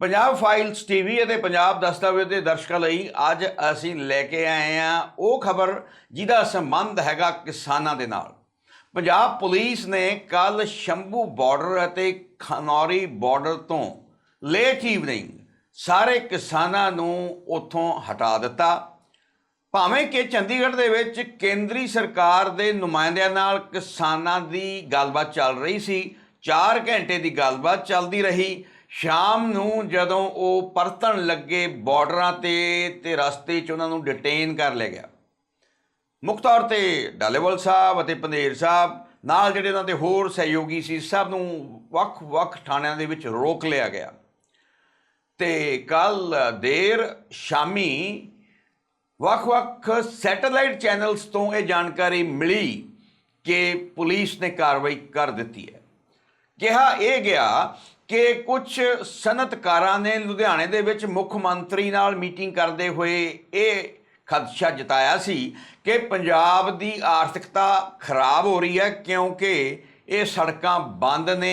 Punjab files TV ਅਤੇ ਪੰਜਾਬ ਦਸਤਾਵੇਜ਼ ਦੇ ਦਰਸ਼ਕਾਂ ਲਈ ਅੱਜ ਅਸੀਂ ਲੈ ਕੇ ਆਏ ਹਾਂ ਉਹ ਖਬਰ ਜਿਹਦਾ ਸੰਬੰਧ ਹੈਗਾ ਕਿਸਾਨਾਂ ਦੇ ਨਾਲ। ਪੰਜਾਬ ਪੁਲਿਸ ਨੇ ਕੱਲ ਸ਼ੰਭੂ ਬਾਰਡਰ ਅਤੇ ਖਨੌਰੀ ਬਾਰਡਰ ਤੋਂ ਲੇਟ ਈਵਨਿੰਗ ਸਾਰੇ ਕਿਸਾਨਾਂ ਨੂੰ ਉੱਥੋਂ ਹਟਾ ਦਿੱਤਾ। ਭਾਵੇਂ ਕਿ ਚੰਡੀਗੜ੍ਹ ਦੇ ਵਿੱਚ ਕੇਂਦਰੀ ਸਰਕਾਰ ਦੇ ਨੁਮਾਇੰਦਿਆਂ ਨਾਲ ਕਿਸਾਨਾਂ ਦੀ ਗੱਲਬਾਤ ਚੱਲ ਰਹੀ ਸੀ 4 ਘੰਟੇ ਦੀ ਗੱਲਬਾਤ ਚੱਲਦੀ ਰਹੀ ਸ਼ਾਮ ਨੂੰ ਜਦੋਂ ਉਹ ਪਰਤਣ ਲੱਗੇ ਬਾਰਡਰਾਂ ਤੇ ਤੇ ਰਸਤੇ 'ਚ ਉਹਨਾਂ ਨੂੰ ਡਿਟੇਨ ਕਰ ਲਿਆ ਗਿਆ। ਮੁੱਖ ਤੌਰ ਤੇ ਡਾਲੇਵਾਲ ਸਾਹਿਬ ਅਤੇ ਪੰਦੇਰ ਸਾਹਿਬ, ਨਾਲ ਜਿਹੜੇ ਉਹਨਾਂ ਦੇ ਹੋਰ ਸਹਿਯੋਗੀ ਸੀ, ਸਭ ਨੂੰ ਵੱਖ-ਵੱਖ ਥਾਣਿਆਂ ਦੇ ਵਿੱਚ ਰੋਕ ਲਿਆ ਗਿਆ। ਤੇ ਕੱਲ ਦੇਰ ਸ਼ਾਮੀ ਵੱਖ-ਵੱਖ ਸੈਟੇਲਾਈਟ ਚੈਨਲਸ ਤੋਂ ਇਹ ਜਾਣਕਾਰੀ ਮਿਲੀ ਕਿ ਪੁਲਿਸ ਨੇ ਕਾਰਵਾਈ ਕਰ ਦਿੱਤੀ ਹੈ। ਕਿਹਾ ਇਹ ਗਿਆ ਕਿ ਕੁਝ ਸਨਅਤਕਾਰਾਂ ਨੇ ਲੁਧਿਆਣੇ ਦੇ ਵਿੱਚ ਮੁੱਖ ਮੰਤਰੀ ਨਾਲ ਮੀਟਿੰਗ ਕਰਦੇ ਹੋਏ ਇਹ ਖਦਸ਼ਾ ਜਤਾਇਆ ਸੀ ਕਿ ਪੰਜਾਬ ਦੀ ਆਰਥਿਕਤਾ ਖਰਾਬ ਹੋ ਰਹੀ ਹੈ ਕਿਉਂਕਿ ਇਹ ਸੜਕਾਂ ਬੰਦ ਨੇ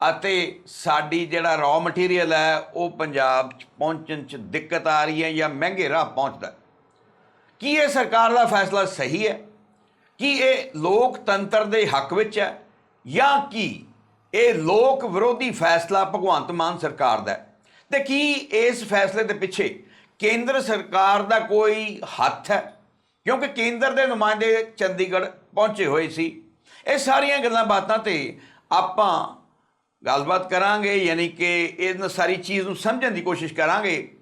ਅਤੇ ਸਾਡੀ ਜਿਹੜਾ ਰॉ ਮਟੀਰੀਅਲ ਹੈ ਉਹ ਪੰਜਾਬ 'ਚ ਪਹੁੰਚਣ 'ਚ ਦਿੱਕਤ ਆ ਰਹੀ ਹੈ ਜਾਂ ਮਹਿੰਗੇ ਰਾਹ ਪਹੁੰਚਦਾ ਕੀ ਇਹ ਸਰਕਾਰ ਦਾ ਫੈਸਲਾ ਸਹੀ ਹੈ? ਕੀ ਇਹ ਲੋਕਤੰਤਰ ਦੇ ਹੱਕ ਵਿੱਚ ਹੈ ਜਾਂ ਕੀ ਇਹ ਲੋਕ ਵਿਰੋਧੀ ਫੈਸਲਾ ਭਗਵੰਤ ਮਾਨ ਸਰਕਾਰ ਦਾ ਹੈ। ਤੇ ਕੀ ਇਸ ਫੈਸਲੇ ਦੇ ਪਿੱਛੇ ਕੇਂਦਰ ਸਰਕਾਰ ਦਾ ਕੋਈ ਹੱਥ ਹੈ? ਕਿਉਂਕਿ ਕੇਂਦਰ ਦੇ ਨੁਮਾਇੰਦੇ ਚੰਡੀਗੜ੍ਹ ਪਹੁੰਚੇ ਹੋਏ ਸੀ। ਇਹ ਸਾਰੀਆਂ ਗੱਲਾਂ ਬਾਤਾਂ ਤੇ ਆਪਾਂ ਗੱਲਬਾਤ ਕਰਾਂਗੇ, ਯਾਨੀ ਕਿ ਇਹਨਾਂ ਸਾਰੀ ਚੀਜ਼ ਨੂੰ ਸਮਝਣ ਦੀ ਕੋਸ਼ਿਸ਼ ਕਰਾਂਗੇ।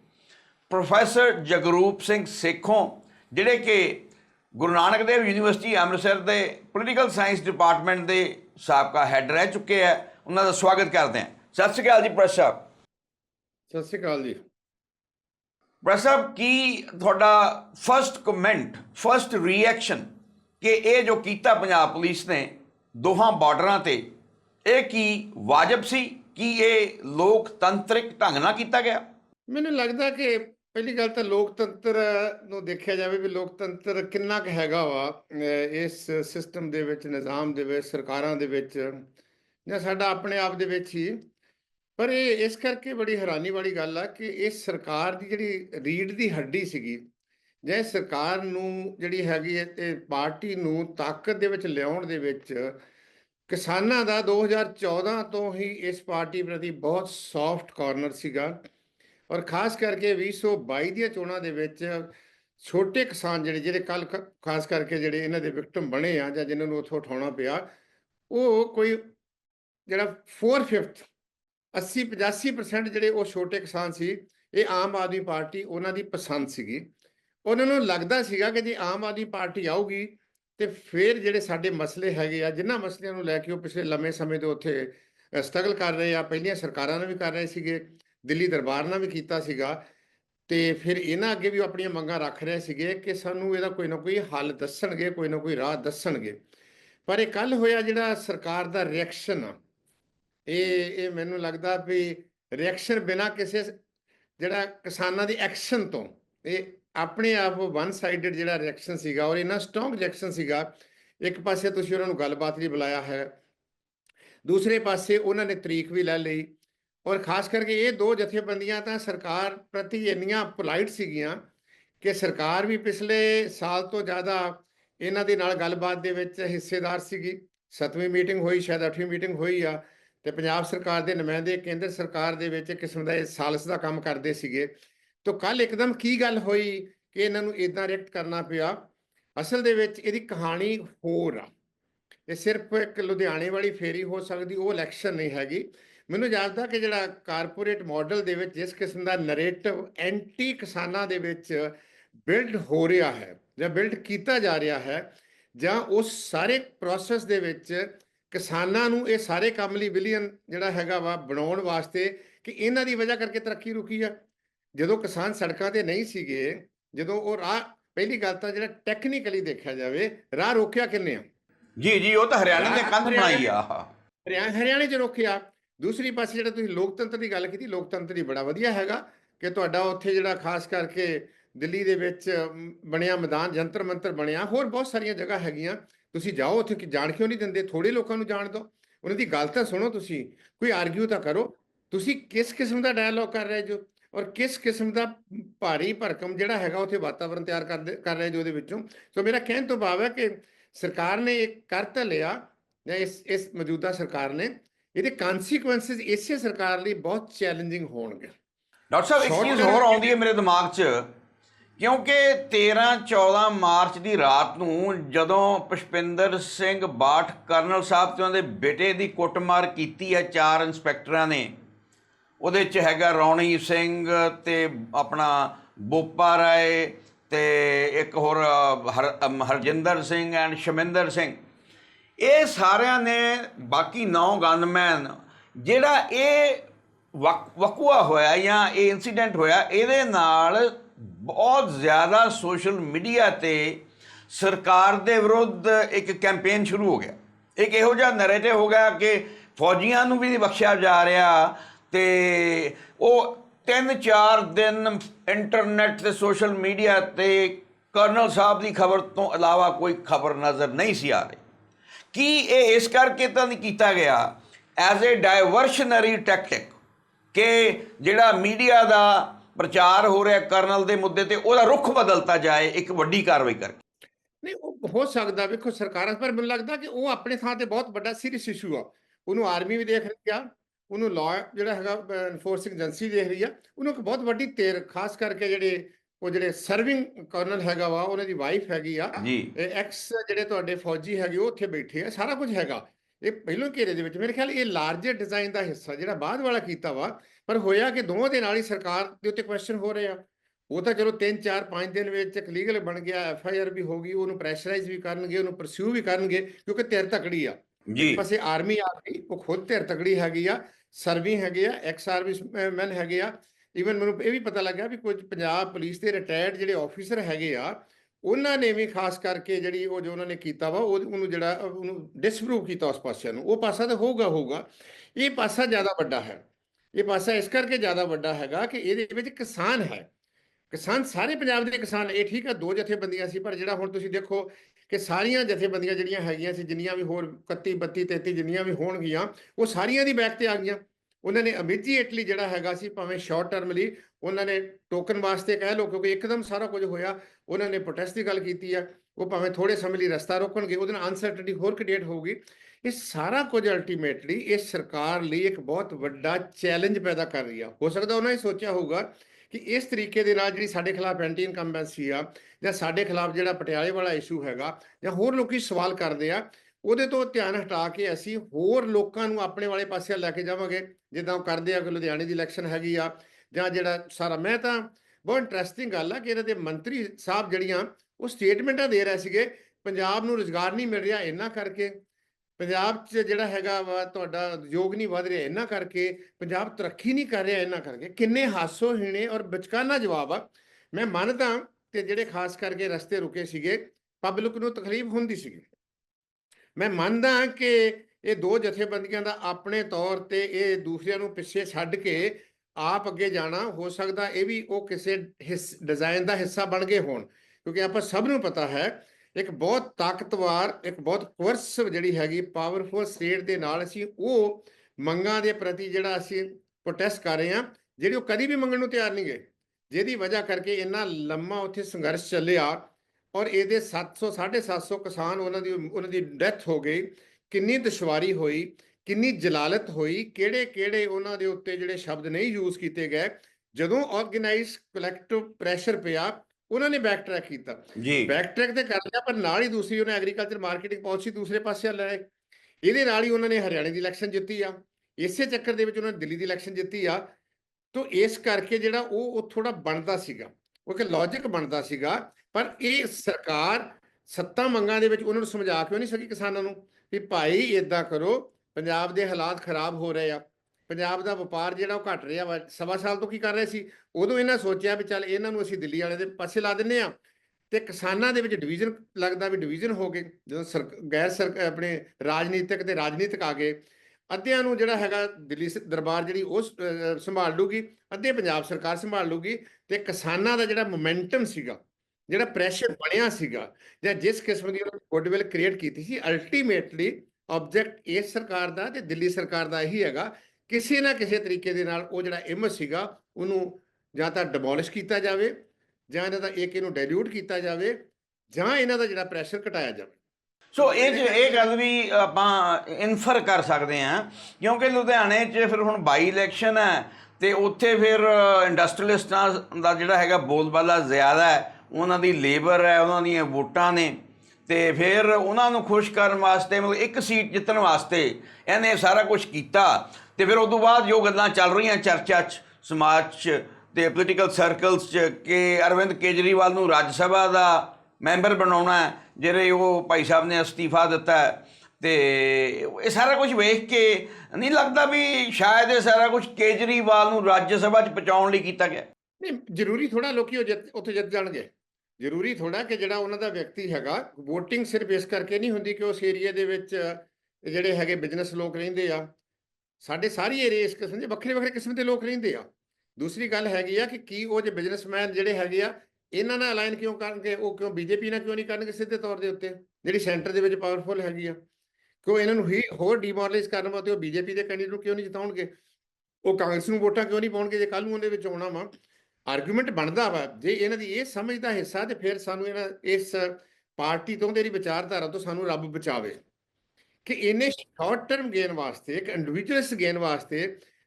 ਪ੍ਰੋਫੈਸਰ ਜਗਰੂਪ ਸਿੰਘ ਸੇਖੋਂ, ਜਿਹੜੇ ਕਿ ਗੁਰੂ ਨਾਨਕ ਦੇਵ ਯੂਨੀਵਰਸਿਟੀ ਅੰਮ੍ਰਿਤਸਰ ਦੇ ਪੋਲੀਟੀਕਲ ਸਾਇੰਸ ਡਿਪਾਰਟਮੈਂਟ ਦੇ ਸਾਬਕਾ ਹੈੱਡ ਰਹਿ ਚੁੱਕੇ ਆ ਉਹਨਾਂ ਦਾ ਸਵਾਗਤ ਕਰਦੇ ਹਾਂ। ਸਤਿ ਸ਼੍ਰੀ ਅਕਾਲ ਜੀ ਪ੍ਰੋਫੈਸਰ ਸਾਹਿਬ। ਸਤਿ ਸ਼੍ਰੀ ਅਕਾਲ ਜੀ। ਪ੍ਰੋਫੈਸਰ ਸਾਹਿਬ ਕੀ ਤੁਹਾਡਾ ਫਰਸਟ ਕਮੈਂਟ ਫਰਸਟ ਰਿਐਕਸ਼ਨ ਕਿ ਇਹ ਜੋ ਕੀਤਾ ਪੰਜਾਬ ਪੁਲਿਸ ਨੇ ਦੋਹਾਂ ਬਾਰਡਰਾਂ ਤੇ ਇਹ ਕੀ ਵਾਜਬ ਸੀ? ਕੀ ਇਹ ਲੋਕਤੰਤਰਿਕ ਢੰਗ ਨਾਲ ਕੀਤਾ ਗਿਆ? ਮੈਨੂੰ ਲੱਗਦਾ ਕਿ ਪਹਿਲੀ ਗੱਲ ਤਾਂ ਲੋਕਤੰਤਰ ਨੂੰ ਦੇਖਿਆ ਜਾਵੇ ਵੀ ਲੋਕਤੰਤਰ ਕਿੰਨਾ ਕੁ ਹੈਗਾ ਵਾ ਇਸ ਸਿਸਟਮ ਦੇ ਵਿੱਚ, ਨਿਜ਼ਾਮ ਦੇ ਵਿੱਚ, ਸਰਕਾਰਾਂ ਦੇ ਵਿੱਚ, ਜਾਂ ਸਾਡਾ ਆਪਣੇ ਆਪ ਦੇ ਵਿੱਚ ਹੀ। ਪਰ ਇਹ ਇਸ ਕਰਕੇ ਬੜੀ ਹੈਰਾਨੀ ਵਾਲੀ ਗੱਲ ਆ ਕਿ ਇਹ ਸਰਕਾਰ ਦੀ ਜਿਹੜੀ ਰੀੜ ਦੀ ਹੱਡੀ ਸੀਗੀ, ਜਾਂ ਇਸ ਸਰਕਾਰ ਨੂੰ ਜਿਹੜੀ ਹੈਗੀ ਹੈ ਤੇ ਪਾਰਟੀ ਨੂੰ ਤਾਕਤ ਦੇ ਵਿੱਚ ਲਿਆਉਣ ਦੇ ਵਿੱਚ ਕਿਸਾਨਾਂ ਦਾ 2014 ਤੋਂ ਹੀ ਇਸ ਪਾਰਟੀ ਪ੍ਰਤੀ ਬਹੁਤ ਸੌਫਟ ਕਾਰਨਰ ਸੀਗਾ। ਔਰ ਖਾਸ ਕਰਕੇ 2022 ਦੀਆਂ ਚੋਣਾਂ ਦੇ ਵਿੱਚ ਛੋਟੇ ਕਿਸਾਨ ਜਿਹੜੇ ਜਿਹੜੇ ਕੱਲ ਖਾਸ ਕਰਕੇ ਜਿਹੜੇ ਇਹਨਾਂ ਦੇ ਵਿਕਟਮ ਬਣੇ ਆ ਜਾਂ ਜਿਨ੍ਹਾਂ ਨੂੰ ਉੱਥੋਂ ਉਠਾਉਣਾ ਪਿਆ, ਉਹ ਕੋਈ ਜਿਹੜਾ 4/5 80 85% ਜਿਹੜੇ ਉਹ ਛੋਟੇ ਕਿਸਾਨ ਸੀ, ਇਹ ਆਮ ਆਦਮੀ ਪਾਰਟੀ ਉਹਨਾਂ ਦੀ ਪਸੰਦ ਸੀਗੀ। ਉਹਨਾਂ ਨੂੰ ਲੱਗਦਾ ਸੀਗਾ ਕਿ ਜੇ ਆਮ ਆਦਮੀ ਪਾਰਟੀ ਆਊਗੀ ਤੇ ਫਿਰ ਜਿਹੜੇ ਸਾਡੇ ਮਸਲੇ ਹੈਗੇ ਆ ਜਿਨ੍ਹਾਂ ਮਸਲਿਆਂ ਨੂੰ ਲੈ ਕੇ ਉਹ ਪਿਛਲੇ ਲੰਮੇ ਸਮੇਂ ਤੋਂ ਉੱਥੇ ਸਟਰਗਲ ਕਰ ਰਹੇ ਆ, ਪਹਿਲੀਆਂ ਸਰਕਾਰਾਂ ਨਾਲ ਵੀ ਕਰ ਰਹੇ ਸੀਗੇ ਦਿੱਲੀ ਦਰਬਾਰ ਨਾਲ ਵੀ ਕੀਤਾ ਸੀਗਾ। ਤੇ ਫਿਰ ਇਹਨਾਂ ਅੱਗੇ ਵੀ ਉਹ ਆਪਣੀਆਂ ਮੰਗਾਂ ਰੱਖ ਰਹੇ ਸੀਗੇ ਕਿ ਸਾਨੂੰ ਇਹਦਾ ਕੋਈ ਨਾ ਕੋਈ ਹੱਲ ਦੱਸਣਗੇ, ਕੋਈ ਨਾ ਕੋਈ ਰਾਹ ਦੱਸਣਗੇ। ਪਰ ਇਹ ਕੱਲ ਹੋਇਆ ਜਿਹੜਾ ਸਰਕਾਰ ਦਾ ਰਿਐਕਸ਼ਨ ਆ, ਇਹ ਇਹ ਮੈਨੂੰ ਲੱਗਦਾ ਵੀ ਰਿਐਕਸ਼ਨ ਬਿਨਾ ਕਿਸੇ ਜਿਹੜਾ ਕਿਸਾਨਾਂ ਦੀ ਐਕਸ਼ਨ ਤੋਂ ਇਹ ਆਪਣੇ ਆਪ ਵਨ ਸਾਈਡਡ ਜਿਹੜਾ ਰਿਐਕਸ਼ਨ ਸੀਗਾ ਔਰ ਇਹਨਾਂ ਸਟਰੋਂਗ ਰਿਐਕਸ਼ਨ ਸੀਗਾ, ਇੱਕ ਪਾਸੇ ਤੁਸੀਂ ਉਹਨਾਂ ਨੂੰ ਗੱਲਬਾਤ ਲਈ ਬੁਲਾਇਆ ਹੈ, ਦੂਸਰੇ ਪਾਸੇ ਉਹਨਾਂ ਨੇ ਤਰੀਕ ਵੀ ਲੈ ਲਈ। ਔਰ ਖਾਸ ਕਰਕੇ ਇਹ ਦੋ ਜਥੇਬੰਦੀਆਂ ਤਾਂ ਸਰਕਾਰ ਪ੍ਰਤੀ ਇੰਨੀਆਂ ਪੋਲਾਈਟ ਸੀਗੀਆਂ ਕਿ ਸਰਕਾਰ ਵੀ ਪਿਛਲੇ ਸਾਲ ਤੋਂ ਜ਼ਿਆਦਾ ਇਹਨਾਂ ਦੇ ਨਾਲ ਗੱਲਬਾਤ ਦੇ ਵਿੱਚ ਹਿੱਸੇਦਾਰ ਸੀਗੀ। ਸੱਤਵੀਂ ਮੀਟਿੰਗ ਹੋਈ, ਸ਼ਾਇਦ ਅੱਠਵੀਂ ਮੀਟਿੰਗ ਹੋਈ ਆ ਤੇ ਪੰਜਾਬ ਸਰਕਾਰ ਦੇ ਨੁਮਾਇੰਦੇ ਕੇਂਦਰ ਸਰਕਾਰ ਦੇ ਵਿੱਚ ਕਿਸਮ ਦਾ ਸਾਲਸ ਦਾ ਕੰਮ ਕਰਦੇ ਸੀਗੇ। ਤੋਂ ਕੱਲ ਇੱਕਦਮ ਕੀ ਗੱਲ ਹੋਈ ਕਿ ਇਹਨਾਂ ਨੂੰ ਇਦਾਂ ਰਿਐਕਟ ਕਰਨਾ ਪਿਆ? ਅਸਲ ਦੇ ਵਿੱਚ ਇਹਦੀ ਕਹਾਣੀ ਹੋਰ ਆ। ਇਹ ਸਿਰਫ ਇੱਕ ਲੁਧਿਆਣੇ ਵਾਲੀ ਫੇਰੀ ਹੋ ਸਕਦੀ, ਉਹ ਇਲੈਕਸ਼ਨ ਨਹੀਂ ਹੈਗੀ। ਮੈਨੂੰ ਜਾਪਦਾ ਕਿ ਜਿਹੜਾ ਕਾਰਪੋਰੇਟ ਮਾਡਲ ਦੇ ਵਿੱਚ ਜਿਸ ਕਿਸਮ ਦਾ ਨੈਰੇਟਿਵ ਐਂਟੀ ਕਿਸਾਨਾਂ ਦੇ ਵਿੱਚ ਬਿਲਡ ਹੋ ਰਿਹਾ ਹੈ ਜਾਂ ਬਿਲਡ ਕੀਤਾ ਜਾ ਰਿਹਾ ਹੈ ਜਾਂ ਉਸ ਸਾਰੇ ਪ੍ਰੋਸੈਸ ਦੇ ਵਿੱਚ ਕਿਸਾਨਾਂ ਨੂੰ ਇਹ ਸਾਰੇ ਕੰਮ ਲਈ ਵਿਲੀਅਨ ਜਿਹੜਾ ਹੈਗਾ ਵਾ ਬਣਾਉਣ ਵਾਸਤੇ ਕਿ ਇਹਨਾਂ ਦੀ ਵਜ੍ਹਾ ਕਰਕੇ ਤਰੱਕੀ ਰੁਕੀ ਆ। ਜਦੋਂ ਕਿਸਾਨ ਸੜਕਾਂ ਤੇ ਨਹੀਂ ਸੀਗੇ ਜਦੋਂ ਉਹ ਰਾਹ ਪਹਿਲੀ ਗੱਲ ਤਾਂ ਜਿਹੜਾ ਟੈਕਨੀਕਲੀ ਦੇਖਿਆ ਜਾਵੇ ਰਾਹ ਰੋਕਿਆ ਕਿੰਨੇ ਆ? ਜੀ ਜੀ ਉਹ ਤਾਂ ਹਰਿਆਣਾ ਨੇ ਕੰਧ ਬਣਾਈ ਆ। ਹਰਿਆਣੇ 'ਚ ਰੋਕਿਆ। ਦੂਸਰੀ ਪਾਸੇ ਜਿਹੜਾ ਤੁਸੀਂ ਲੋਕਤੰਤਰ ਦੀ ਗੱਲ ਕੀਤੀ, ਲੋਕਤੰਤਰ ਹੀ ਬੜਾ ਵਧੀਆ ਹੈਗਾ ਕਿ ਤੁਹਾਡਾ ਉੱਥੇ ਜਿਹੜਾ ਖਾਸ ਕਰਕੇ ਦਿੱਲੀ ਦੇ ਵਿੱਚ ਬਣਿਆ ਮੈਦਾਨ, ਜੰਤਰ ਮੰਤਰ ਬਣਿਆ, ਹੋਰ ਬਹੁਤ ਸਾਰੀਆਂ ਜਗ੍ਹਾ ਹੈਗੀਆਂ। ਤੁਸੀਂ ਜਾਓ ਉੱਥੇ ਕਿ ਜਾਣ ਕਿਉਂ ਨਹੀਂ ਦਿੰਦੇ? ਥੋੜੇ ਲੋਕਾਂ ਨੂੰ ਜਾਣ ਦਿਓ। ਉਹਨਾਂ ਦੀ ਗੱਲ ਤਾਂ ਸੁਣੋ ਤੁਸੀਂ, ਕੋਈ ਆਰਗਿਊ ਤਾਂ ਕਰੋ। ਤੁਸੀਂ ਕਿਸ ਕਿਸਮ ਦਾ ਡਾਇਲੋਗ ਕਰ ਰਹੇ ਜੋ? ਔਰ ਕਿਸ ਕਿਸਮ ਦਾ ਭਾਰੀ ਭਰਕਮ ਜਿਹੜਾ ਹੈਗਾ ਉੱਥੇ ਵਾਤਾਵਰਣ ਤਿਆਰ ਕਰਦੇ, ਕਰ ਰਹੇ ਜੋ ਉਹਦੇ ਵਿੱਚੋਂ? ਸੋ ਮੇਰਾ ਕਹਿਣ ਤੋਂ ਭਾਵ ਹੈ ਕਿ ਸਰਕਾਰ ਨੇ ਇੱਕ ਕਰ ਤਾਂ ਲਿਆ ਜਾਂ ਇਸ ਇਸ ਮੌਜੂਦਾ ਸਰਕਾਰ ਨੇ ਇਹਦੇ ਕਨਸੀਕੁਐਂਸਸ ਇਸੇ ਸਰਕਾਰ ਲਈ ਬਹੁਤ ਚੈਲੰਜਿੰਗ ਹੋਣਗੇ। ਡਾਕਟਰ ਸਾਹਿਬ ਇੱਕ ਚੀਜ਼ ਹੋਰ ਆਉਂਦੀ ਹੈ ਮੇਰੇ ਦਿਮਾਗ 'ਚ ਕਿਉਂਕਿ 13 14 ਮਾਰਚ ਦੀ ਰਾਤ ਨੂੰ ਜਦੋਂ ਪੁਸ਼ਪਿੰਦਰ ਸਿੰਘ ਬਾਠ ਕਰਨਲ ਸਾਹਿਬ ਤੇ ਉਹਨਾਂ ਦੇ ਬੇਟੇ ਦੀ ਕੁੱਟਮਾਰ ਕੀਤੀ ਹੈ ਚਾਰ ਇੰਸਪੈਕਟਰਾਂ ਨੇ ਉਹਦੇ 'ਚ ਹੈਗਾ ਰੌਣੀ ਸਿੰਘ ਤੇ ਆਪਣਾ ਬੋਪਾ ਰਾਏ ਤੇ ਇੱਕ ਹੋਰ ਹਰਜਿੰਦਰ ਸਿੰਘ ਐਂਡ ਸ਼ਮਿੰਦਰ ਸਿੰਘ। ਇਹ ਸਾਰਿਆਂ ਨੇ ਬਾਕੀ ਨੌ ਗਨਮੈਨ ਜਿਹੜਾ ਇਹ ਵਕ- ਵਕੂਆ ਹੋਇਆ ਜਾਂ ਇਹ ਇਨਸੀਡੈਂਟ ਹੋਇਆ, ਇਹਦੇ ਨਾਲ ਬਹੁਤ ਜ਼ਿਆਦਾ ਸੋਸ਼ਲ ਮੀਡੀਆ ਤੇ ਸਰਕਾਰ ਦੇ ਵਿਰੁੱਧ ਇੱਕ ਕੈਂਪੇਨ ਸ਼ੁਰੂ ਹੋ ਗਿਆ। ਇੱਕ ਇਹੋ ਜਿਹਾ ਨੈਰੇਟਿਵ ਹੋ ਗਿਆ ਕਿ ਫੌਜੀਆਂ ਨੂੰ ਵੀ ਬਖਸ਼ਿਆ ਜਾ ਰਿਹਾ ਤੇ ਉਹ ਤਿੰਨ ਚਾਰ ਦਿਨ ਇੰਟਰਨੈਟ ਤੇ ਸੋਸ਼ਲ ਮੀਡੀਆ ਤੇ ਕਰਨਲ ਸਾਹਿਬ ਦੀ ਖਬਰ ਤੋਂ ਇਲਾਵਾ ਕੋਈ ਖਬਰ ਨਜ਼ਰ ਨਹੀਂ ਸੀ ਆ ਰਹੀ। ਕੀ ਇਹ ਇਸ ਕਰਕੇ ਤਾਂ ਨਹੀਂ ਕੀਤਾ ਗਿਆ? ਐਜ਼ ਅ ਡਾਇਵਰਸ਼ਨਰੀ ਟੈਕਟਿਕ ਕਿ ਜਿਹੜਾ ਮੀਡੀਆ ਦਾ ਪ੍ਰਚਾਰ ਹੋ ਰਿਹਾ ਕਰਨਲ ਦੇ ਮੁੱਦੇ ਤੇ, ਉਹਦਾ ਰੁਖ ਬਦਲਤਾ ਜਾਏ, ਇੱਕ ਵੱਡੀ ਕਾਰਵਾਈ ਕਰਕੇ। ਨਹੀਂ, ਉਹ ਹੋ ਸਕਦਾ, ਵੇਖੋ ਸਰਕਾਰਾਂ, ਪਰ ਮੈਨੂੰ ਲੱਗਦਾ ਕਿ ਉਹ ਆਪਣੇ ਥਾਂ ਤੇ ਬਹੁਤ ਵੱਡਾ ਸੀਰੀਅਸ ਇਸ਼ੂ ਆ। ਉਹਨੂੰ ਆਰਮੀ ਵੀ ਦੇਖ ਰਹੀ ਆ, ਉਹਨੂੰ ਲਾਅ ਜਿਹੜਾ ਹੈਗਾ ਐਨਫੋਰਸਿੰਗ ਏਜੰਸੀ ਦੇਖ ਰਹੀ ਆ, ਉਹਨੂੰ ਇੱਕ ਬਹੁਤ ਵੱਡੀ ਤੇਰ, ਖਾਸ ਕਰਕੇ ਜਿਹੜੇ ਉਹ ਜਿਹੜੇ ਸਰਵਿੰਗ ਕਰਨਲ ਹੈਗਾ ਵਾ ਉਹਨਾਂ ਦੀ ਵਾਈਫ ਹੈਗੀ ਆ। ਇਹ ਐਕਸ ਜਿਹੜੇ ਤੁਹਾਡੇ ਫੌਜੀ ਹੈਗੇ ਉਹ ਉੱਥੇ ਬੈਠੇ ਆ ਸਾਰਾ ਕੁਝ ਹੈਗਾ। ਇਹ ਪਹਿਲੋਂ ਘੇਰੇ ਦੇ ਵਿੱਚ ਮੇਰੇ ਖਿਆਲ ਇਹ ਲਾਰਜਰ ਡਿਜ਼ਾਈਨ ਦਾ ਹਿੱਸਾ ਜਿਹੜਾ ਬਾਅਦ ਵਾਲਾ ਕੀਤਾ ਵਾ ਪਰ ਹੋਇਆ ਕਿ ਦੋਵਾਂ ਦੇ ਨਾਲ ਹੀ ਸਰਕਾਰ ਦੇ ਉੱਤੇ ਕੁਐਸਚਨ ਹੋ ਰਹੇ ਆ। ਉਹ ਤਾਂ ਚਲੋ 3 4 5 ਦਿਨ ਵਿੱਚ ਇੱਕ ਲੀਗਲ ਬਣ ਗਿਆ ਐਫ ਆਈ ਆਰ ਵੀ ਹੋ ਗਈ ਉਹਨੂੰ ਪ੍ਰੈਸ਼ਰਾਈਜ਼ ਵੀ ਕਰਨਗੇ ਉਹਨੂੰ ਪਰਸਿਊ ਵੀ ਕਰਨਗੇ ਕਿਉਂਕਿ ਧਿਰ ਤਕੜੀ ਆ। ਜੀ। ਪਾਸੇ ਆਰਮੀ ਆ ਗਈ ਉਹ ਖੁਦ ਧਿਰ ਤਕੜੀ ਹੈਗੀ ਆ ਸਰਵਿੰਗ ਹੈਗੇ ਆ ਐਕਸ ਆਰਮੀ ਮੈਨ ਹੈਗੇ ਆ ਈਵਨ ਮੈਨੂੰ ਇਹ ਵੀ ਪਤਾ ਲੱਗਾ ਵੀ ਕੁਝ ਪੰਜਾਬ ਪੁਲਿਸ ਦੇ ਰਿਟਾਇਰਡ ਜਿਹੜੇ ਆਫੀਸਰ ਹੈਗੇ ਆ, ਉਹਨਾਂ ਨੇ ਵੀ ਖਾਸ ਕਰਕੇ ਜਿਹੜੀ ਉਹ ਜੋ ਉਹਨਾਂ ਨੇ ਕੀਤਾ ਵਾ, ਉਹ ਉਹਨੂੰ ਜਿਹੜਾ, ਉਹਨੂੰ ਡਿਸਪਰੂਵ ਕੀਤਾ ਉਸ ਪਾਸੇ ਨੂੰ। ਉਹ ਪਾਸਾ ਤਾਂ ਹੋਊਗਾ ਹੋਊਗਾ। ਇਹ ਪਾਸਾ ਜ਼ਿਆਦਾ ਵੱਡਾ ਹੈ। ਇਹ ਪਾਸਾ ਇਸ ਕਰਕੇ ਜ਼ਿਆਦਾ ਵੱਡਾ ਹੈਗਾ ਕਿ ਇਹਦੇ ਵਿੱਚ ਕਿਸਾਨ ਹੈ। ਕਿਸਾਨ ਸਾਰੇ ਪੰਜਾਬ ਦੇ ਕਿਸਾਨ, ਇਹ ਠੀਕ ਹੈ ਦੋ ਜਥੇਬੰਦੀਆਂ ਸੀ, ਪਰ ਜਿਹੜਾ ਹੁਣ ਤੁਸੀਂ ਦੇਖੋ ਕਿ ਸਾਰੀਆਂ ਜਥੇਬੰਦੀਆਂ ਜਿਹੜੀਆਂ ਹੈਗੀਆਂ ਸੀ, ਜਿੰਨੀਆਂ ਵੀ ਹੋਰ 31 32 33 ਜਿੰਨੀਆਂ ਵੀ ਹੋਣਗੀਆਂ, ਉਹ ਸਾਰੀਆਂ ਦੀ ਬੈਕ ਤੇ ਆ ਗਈਆਂ। ਉਹਨਾਂ ਨੇ ਇਮੀਡੀਏਟਲੀ ਜਿਹੜਾ ਹੈਗਾ ਸੀ ਭਾਵੇਂ ਸ਼ਾਰਟ ਟਰਮ ਲਈ, ਉਹਨਾਂ ਨੇ ਟੋਕਨ ਵਾਸਤੇ ਕਹਿ ਲਓ ਕਿਉਂਕਿ ਇੱਕਦਮ ਸਾਰਾ ਕੁਝ ਹੋਇਆ, ਉਹਨਾਂ ਨੇ ਪ੍ਰੋਟੈਸਟ ਦੀ ਗੱਲ ਕੀਤੀ ਆ, ਉਹ ਭਾਵੇਂ ਥੋੜੇ ਸਮੇਂ ਲਈ ਰਸਤਾ ਰੋਕਣਗੇ, ਉਹਦੇ ਨਾਲ ਅਨਸਰਟਨਟੀ ਹੋਰ ਕ੍ਰੀਏਟ ਹੋਊਗੀ। ਇਹ ਸਾਰਾ ਕੁਝ ਅਲਟੀਮੇਟਲੀ ਇਸ ਸਰਕਾਰ ਲਈ ਇੱਕ ਬਹੁਤ ਵੱਡਾ ਚੈਲੰਜ ਪੈਦਾ ਕਰ ਰਹੀ ਆ। ਹੋ ਸਕਦਾ ਉਹਨਾਂ ਨੇ ਸੋਚਿਆ ਹੋਊਗਾ ਕਿ ਇਸ ਤਰੀਕੇ ਦੇ ਨਾਲ ਜਿਹੜੀ ਸਾਡੇ ਖਿਲਾਫ ਐਂਟੀ ਇਨਕੰਬੈਂਸੀ ਆ, ਜਾਂ ਸਾਡੇ ਖਿਲਾਫ ਜਿਹੜਾ ਪਟਿਆਲੇ ਵਾਲਾ ਇਸ਼ੂ ਹੈਗਾ, ਜਾਂ ਹੋਰ ਲੋਕੀ ਸਵਾਲ ਕਰਦੇ ਆ ਉਹਦੇ ਤੋਂ ਧਿਆਨ ਹਟਾ ਕੇ ਅਸੀਂ ਹੋਰ ਲੋਕਾਂ ਨੂੰ ਆਪਣੇ ਵਾਲੇ ਪਾਸੇ ਲੈ ਕੇ ਜਾਵਾਂਗੇ। ਜਿੱਦਾਂ ਉਹ ਕਰਦੇ ਆ ਕਿ ਲੁਧਿਆਣੇ ਦੀ ਇਲੈਕਸ਼ਨ ਹੈਗੀ ਆ, ਜਾਂ ਜਿਹੜਾ ਸਾਰਾ, ਮੈਂ ਤਾਂ ਬਹੁਤ ਇੰਟਰਸਟਿੰਗ ਗੱਲ ਆ ਕਿ ਇਹਨਾਂ ਦੇ ਮੰਤਰੀ ਸਾਹਿਬ ਜਿਹੜੀਆਂ, ਉਹ ਸਟੇਟਮੈਂਟਾਂ ਦੇ ਰਹੇ ਸੀਗੇ, ਪੰਜਾਬ ਨੂੰ ਰੁਜ਼ਗਾਰ ਨਹੀਂ ਮਿਲ ਰਿਹਾ ਇਹਨਾਂ ਕਰਕੇ, ਪੰਜਾਬ 'ਚ ਜਿਹੜਾ ਹੈਗਾ ਵਾ ਤੁਹਾਡਾ ਉਦਯੋਗ ਨਹੀਂ ਵਧ ਰਿਹਾ ਇਹਨਾਂ ਕਰਕੇ, ਪੰਜਾਬ ਤਰੱਕੀ ਨਹੀਂ ਕਰ ਰਿਹਾ ਇਹਨਾਂ ਕਰਕੇ, ਕਿੰਨੇ ਹਾਸੋਹੀਣੇ ਔਰ ਬਚਕਾਨਾ ਜਵਾਬ ਆ। ਮੈਂ ਮੰਨਦਾ ਤੇ ਜਿਹੜੇ ਖਾਸ ਕਰਕੇ ਰਸਤੇ ਰੁਕੇ ਸੀਗੇ ਪਬਲਿਕ ਨੂੰ ਤਕਲੀਫ ਹੁੰਦੀ ਸੀਗੀ। ਮੈਂ ਮੰਨਦਾ ਕਿ ਇਹ ਦੋ ਜਥੇਬੰਦੀਆਂ ਦਾ ਆਪਣੇ ਤੌਰ ਤੇ ਇਹ ਦੂਸਰਿਆਂ ਨੂੰ ਪਿੱਛੇ ਛੱਡ ਕੇ ਆਪ ਅੱਗੇ ਜਾਣਾ ਹੋ ਸਕਦਾ, ਇਹ ਵੀ ਉਹ ਕਿਸੇ ਡਿਜ਼ਾਈਨ ਦਾ ਹਿੱਸਾ ਬਣ ਗਏ ਹੋਣ। ਕਿਉਂਕਿ ਆਪਾਂ ਸਭ ਨੂੰ ਪਤਾ ਹੈ, ਇੱਕ ਬਹੁਤ ਤਾਕਤਵਰ, ਇੱਕ ਬਹੁਤ ਕੋਰਸਿਵ ਜਿਹੜੀ ਹੈਗੀ ਪਾਵਰਫੁਲ ਸਟੇਟ ਦੇ ਨਾਲ ਅਸੀਂ ਉਹ ਮੰਗਾਂ ਦੇ ਪ੍ਰਤੀ ਜਿਹੜਾ ਅਸੀਂ ਪ੍ਰੋਟੈਸਟ ਕਰ ਰਹੇ ਹਾਂ, ਜਿਹੜੀ ਉਹ ਕਦੀ ਵੀ ਮੰਗਣ ਨੂੰ ਤਿਆਰ ਨਹੀਂ ਗਏ। ਜਿਹਦੀ ਵਜ੍ਹਾ ਕਰਕੇ ਇੰਨਾ ਲੰਮਾ ਉੱਥੇ ਸੰਘਰਸ਼ ਚੱਲਿਆ ਔਰ ਇਹਦੇ 700 750 ਕਿਸਾਨ ਉਹਨਾਂ ਦੀ ਉਹਨਾਂ ਦੀ ਡੈਥ ਹੋ ਗਈ। ਕਿੰਨੀ ਦੁਸ਼ਵਾਰੀ ਹੋਈ ਕਿੰਨੀ ਜਲਾਲਤ ਹੋਈ ਕਿਹੜੇ ਕਿਹੜੇ ਉਹਨਾਂ ਦੇ ਉੱਤੇ ਜਿਹੜੇ ਸ਼ਬਦ ਨਹੀਂ ਯੂਜ਼ ਕੀਤੇ ਗਏ। ਜਦੋਂ ਆਰਗੇਨਾਈਜ਼ ਕਲੈਕਟਿਵ ਪ੍ਰੈਸ਼ਰ ਪਿਆ ਉਹਨਾਂ ਨੇ ਬੈਕ ਟਰੈਕ ਕੀਤਾ। ਜੀ। ਬੈਕ ਟਰੈਕ ਤੇ ਕਰ ਲਿਆ ਪਰ ਨਾਲ ਹੀ ਦੂਸਰੀ ਉਹਨੇ ਐਗਰੀਕਲਚਰ ਮਾਰਕੀਟਿੰਗ ਪਾਲਿਸੀ ਦੂਸਰੇ ਪਾਸੇ ਲੈ ਇਹਦੇ ਨਾਲ ਹੀ ਉਹਨਾਂ ਨੇ ਹਰਿਆਣੇ ਦੀ ਇਲੈਕਸ਼ਨ ਜਿੱਤੀ ਆ। ਇਸੇ ਚੱਕਰ ਦੇ ਵਿੱਚ ਉਹਨਾਂ ਨੇ ਦਿੱਲੀ ਦੀ ਇਲੈਕਸ਼ਨ ਜਿੱਤੀ ਆ। ਤੋਂ ਇਸ ਕਰਕੇ ਜਿਹੜਾ ਉਹ ਉਹ ਥੋੜਾ ਬਣਦਾ ਸੀਗਾ। ਉਹ ਕਿ ਲੌਜੀਕ ਬਣਦਾ ਸੀਗਾ ਪਰ ਇਹ ਸਰਕਾਰ ਸੱਤਾ ਮੰਗਾਂ ਦੇ ਵਿੱਚ ਉਹਨਾਂ ਨੂੰ ਸਮਝਾ ਕਿਉਂ ਨਹੀਂ ਸਕੀ ਕਿਸਾਨਾਂ ਨੂੰ ਵੀ ਭਾਈ ਇਦਾਂ ਕਰੋ, ਪੰਜਾਬ ਦੇ ਹਾਲਾਤ ਖਰਾਬ ਹੋ ਰਹੇ ਆ, ਪੰਜਾਬ ਦਾ ਵਪਾਰ ਜਿਹੜਾ ਉਹ ਘਟ ਰਿਹਾ ਵਾ, ਸਵਾ ਸਾਲ ਤੋਂ ਕੀ ਕਰ ਰਹੇ ਸੀ, ਉਦੋਂ ਇਹਨਾਂ ਸੋਚਿਆ ਵੀ ਚੱਲ ਇਹਨਾਂ ਨੂੰ ਅਸੀਂ ਦਿੱਲੀ ਵਾਲੇ ਦੇ ਪਾਸੇ ਲਾ ਦਿੰਨੇ ਆ ਤੇ ਕਿਸਾਨਾਂ ਦੇ ਵਿੱਚ ਡਿਵੀਜ਼ਨ ਲੱਗਦਾ ਵੀ ਡਿਵੀਜ਼ਨ ਹੋ ਗਏ, ਜਦੋਂ ਸਰਕ- ਗੈਰ ਸਰਕ, ਆਪਣੇ ਰਾਜਨੀਤਿਕ ਤੇ ਰਾਜਨੀਤਿਕ ਆ ਗਏ, ਅੱਧਿਆਂ ਨੂੰ ਜਿਹੜਾ ਹੈਗਾ ਦਿੱਲੀ ਸ- ਦਰਬਾਰ ਜਿਹੜੀ ਉਹ ਸੰਭਾਲ ਲੂਗੀ ਅੱਧੇ ਪੰਜਾਬ ਸਰਕਾਰ ਸੰਭਾਲ ਲੂਗੀ ਤੇ ਕਿਸਾਨਾਂ ਦਾ ਜਿਹੜਾ ਮੋਮੈਂਟਮ ਸੀਗਾ ਜਿਹੜਾ ਪ੍ਰੈਸ਼ਰ ਬਣਿਆ ਸੀਗਾ ਜਾਂ ਜਿਸ ਕਿਸਮ ਦੀ ਉਹਨਾਂ ਗੁੱਡਵਿਲ ਕ੍ਰੀਏਟ ਕੀਤੀ ਸੀ ਅਲਟੀਮੇਟਲੀ ਆਬਜੈਕਟ ਇਸ ਸਰਕਾਰ ਦਾ ਤੇ ਦਿੱਲੀ ਸਰਕਾਰ ਦਾ ਇਹੀ ਹੈਗਾ, ਕਿਸੇ ਨਾ ਕਿਸੇ ਤਰੀਕੇ ਦੇ ਨਾਲ ਉਹ ਜਿਹੜਾ ਇਮੇਜ ਸੀਗਾ, ਉਹਨੂੰ ਜਾਂ ਤਾਂ ਡਿਮੋਲਿਸ਼ ਕੀਤਾ ਜਾਵੇ, ਜਾਂ ਇਹਨਾਂ ਦਾ ਇੱਕ ਇਹਨੂੰ ਡਾਇਲੂਟ ਕੀਤਾ ਜਾਵੇ, ਜਾਂ ਇਹਨਾਂ ਦਾ ਜਿਹੜਾ ਪ੍ਰੈਸ਼ਰ ਘਟਾਇਆ ਜਾਵੇ। ਸੋ ਇਹ 'ਚ, ਇਹ ਗੱਲ ਵੀ ਆਪਾਂ ਇਨਫਰ ਕਰ ਸਕਦੇ ਹਾਂ, ਕਿਉਂਕਿ ਲੁਧਿਆਣੇ 'ਚ ਫਿਰ ਹੁਣ ਬਾਈ ਇਲੈਕਸ਼ਨ ਹੈ, ਤੇ ਉੱਥੇ ਫਿਰ ਇੰਡਸਟਰੀਅਲਿਸਟਾਂ ਦਾ ਜਿਹੜਾ ਹੈਗਾ ਬੋਲਬਾਲਾ ਜ਼ਿਆਦਾ ਹੈ। ਉਹਨਾਂ ਦੀ ਲੇਬਰ ਹੈ, ਉਹਨਾਂ ਦੀਆਂ ਵੋਟਾਂ ਨੇ ਤੇ ਫਿਰ ਉਹਨਾਂ ਨੂੰ ਖੁਸ਼ ਕਰਨ ਵਾਸਤੇ, ਮਤਲਬ ਇੱਕ ਸੀਟ ਜਿੱਤਣ ਵਾਸਤੇ ਇਹਨੇ ਸਾਰਾ ਕੁਝ ਕੀਤਾ। ਤੇ ਫਿਰ ਉਸ ਤੋਂ ਬਾਅਦ ਜੋ ਗੱਲਾਂ ਚੱਲ ਰਹੀਆਂ ਚਰਚਾ 'ਚ, ਸਮਾਜ 'ਚ ਤੇ ਪੋਲੀਟੀਕਲ ਸਰਕਲਸ 'ਚ ਕਿ ਅਰਵਿੰਦ ਕੇਜਰੀਵਾਲ ਨੂੰ ਰਾਜ ਸਭਾ ਦਾ ਮੈਂਬਰ ਬਣਾਉਣਾ ਹੈ, ਜਿਹੜੇ ਉਹ ਭਾਈ ਸਾਹਿਬ ਨੇ ਅਸਤੀਫਾ ਦਿੱਤਾ ਹੈ। ਤੇ ਇਹ ਸਾਰਾ ਕੁਝ ਵੇਖ ਕੇ ਨਹੀਂ ਲੱਗਦਾ ਵੀ ਸ਼ਾਇਦ ਇਹ ਸਾਰਾ ਕੁਝ ਕੇਜਰੀਵਾਲ ਨੂੰ ਰਾਜ ਸਭਾ 'ਚ ਪਹੁੰਚਾਉਣ ਲਈ ਕੀਤਾ ਗਿਆ। ਨਹੀਂ, ਜ਼ਰੂਰੀ ਥੋੜਾ ਲੋਕੀ ਉਹ ਜਿੱਤ, ਉੱਥੇ ਜਿੱਤ ਜਾਣਗੇ। ਜ਼ਰੂਰੀ ਥੋੜਾ ਕਿ ਜਿਹੜਾ ਉਹਨਾਂ ਦਾ ਵਿਅਕਤੀ ਹੈਗਾ, VOTING ਸਿਰਫ ਇਸ ਕਰਕੇ ਨਹੀਂ ਹੁੰਦੀ ਕਿ ਉਸ ਏਰੀਆ ਦੇ ਵਿੱਚ ਜਿਹੜੇ ਹੈਗੇ ਬਿਜ਼ਨਸ ਲੋਕ ਰਹਿੰਦੇ ਆ। ਸਾਡੇ ਸਾਰੀ ਏਰੀਆ ਇਸ ਕਿਸਮ ਦੇ ਵੱਖਰੇ ਵੱਖਰੇ ਕਿਸਮ ਦੇ ਲੋਕ ਰਹਿੰਦੇ ਆ। ਦੂਸਰੀ ਗੱਲ ਹੈਗੀ ਆ ਕਿ ਕੀ ਉਹ ਜੇ ਬਿਜ਼ਨਸਮੈਨ ਜਿਹੜੇ ਹੈਗੇ ਆ, ਇਹਨਾਂ ਨਾਲ ਅਲਾਈਨ ਕਿਉਂ ਕਰਨਗੇ? ਉਹ ਕਿਉਂ ਬੀਜੇਪੀ ਨਾਲ ਕਿਉਂ ਨਹੀਂ ਕਰਨਗੇ ਸਿੱਧੇ ਤੌਰ ਦੇ ਉੱਤੇ? ਜਿਹੜੀ ਸੈਂਟਰ ਦੇ ਵਿੱਚ ਪਾਵਰਫੁਲ ਹੈਗੀ ਆ। ਕਿਉਂ ਇਹਨਾਂ ਨੂੰ ਹੀ ਹੋਰ ਡੀਮੋਰਲਾਈਜ਼ ਕਰਨ ਵਾਸਤੇ ਉਹ ਬੀਜੇਪੀ ਦੇ ਕੈਂਡੀਡੇਟ ਨੂੰ ਕਿਉਂ ਨਹੀਂ ਜਿਤਾਉਣਗੇ? ਉਹ ਕਾਂਗਰਸ ਨੂੰ ਵੋਟਾਂ ਕਿਉਂ ਨਹੀਂ ਪਾਉਣਗੇ? ਜੇ ਕੱਲ ਨੂੰ ਉਹਦੇ ਵਿੱਚ ਆਉਣਾ ਵਾ ਆਰਗੂਮੈਂਟ ਬਣਦਾ ਵਾ, ਜੇ ਇਹਨਾਂ ਦੀ ਇਹ ਸਮਝ ਦਾ ਹਿੱਸਾ ਤੇ ਫਿਰ ਸਾਨੂੰ ਇਹਨਾਂ ਇਸ ਪਾਰਟੀ ਤੋਂ ਤੇਰੀ ਵਿਚਾਰਧਾਰਾ ਤੋਂ ਸਾਨੂੰ ਰੱਬ ਬਚਾਵੇ। ਕਿ ਇਹਨੇ ਸ਼ਾਰਟ ਟਰਮ ਗੇਨ ਵਾਸਤੇ, ਇੱਕ ਇੰਡੀਵਿਜੂਅਲਿਸਟ ਗੇਨ ਵਾਸਤੇ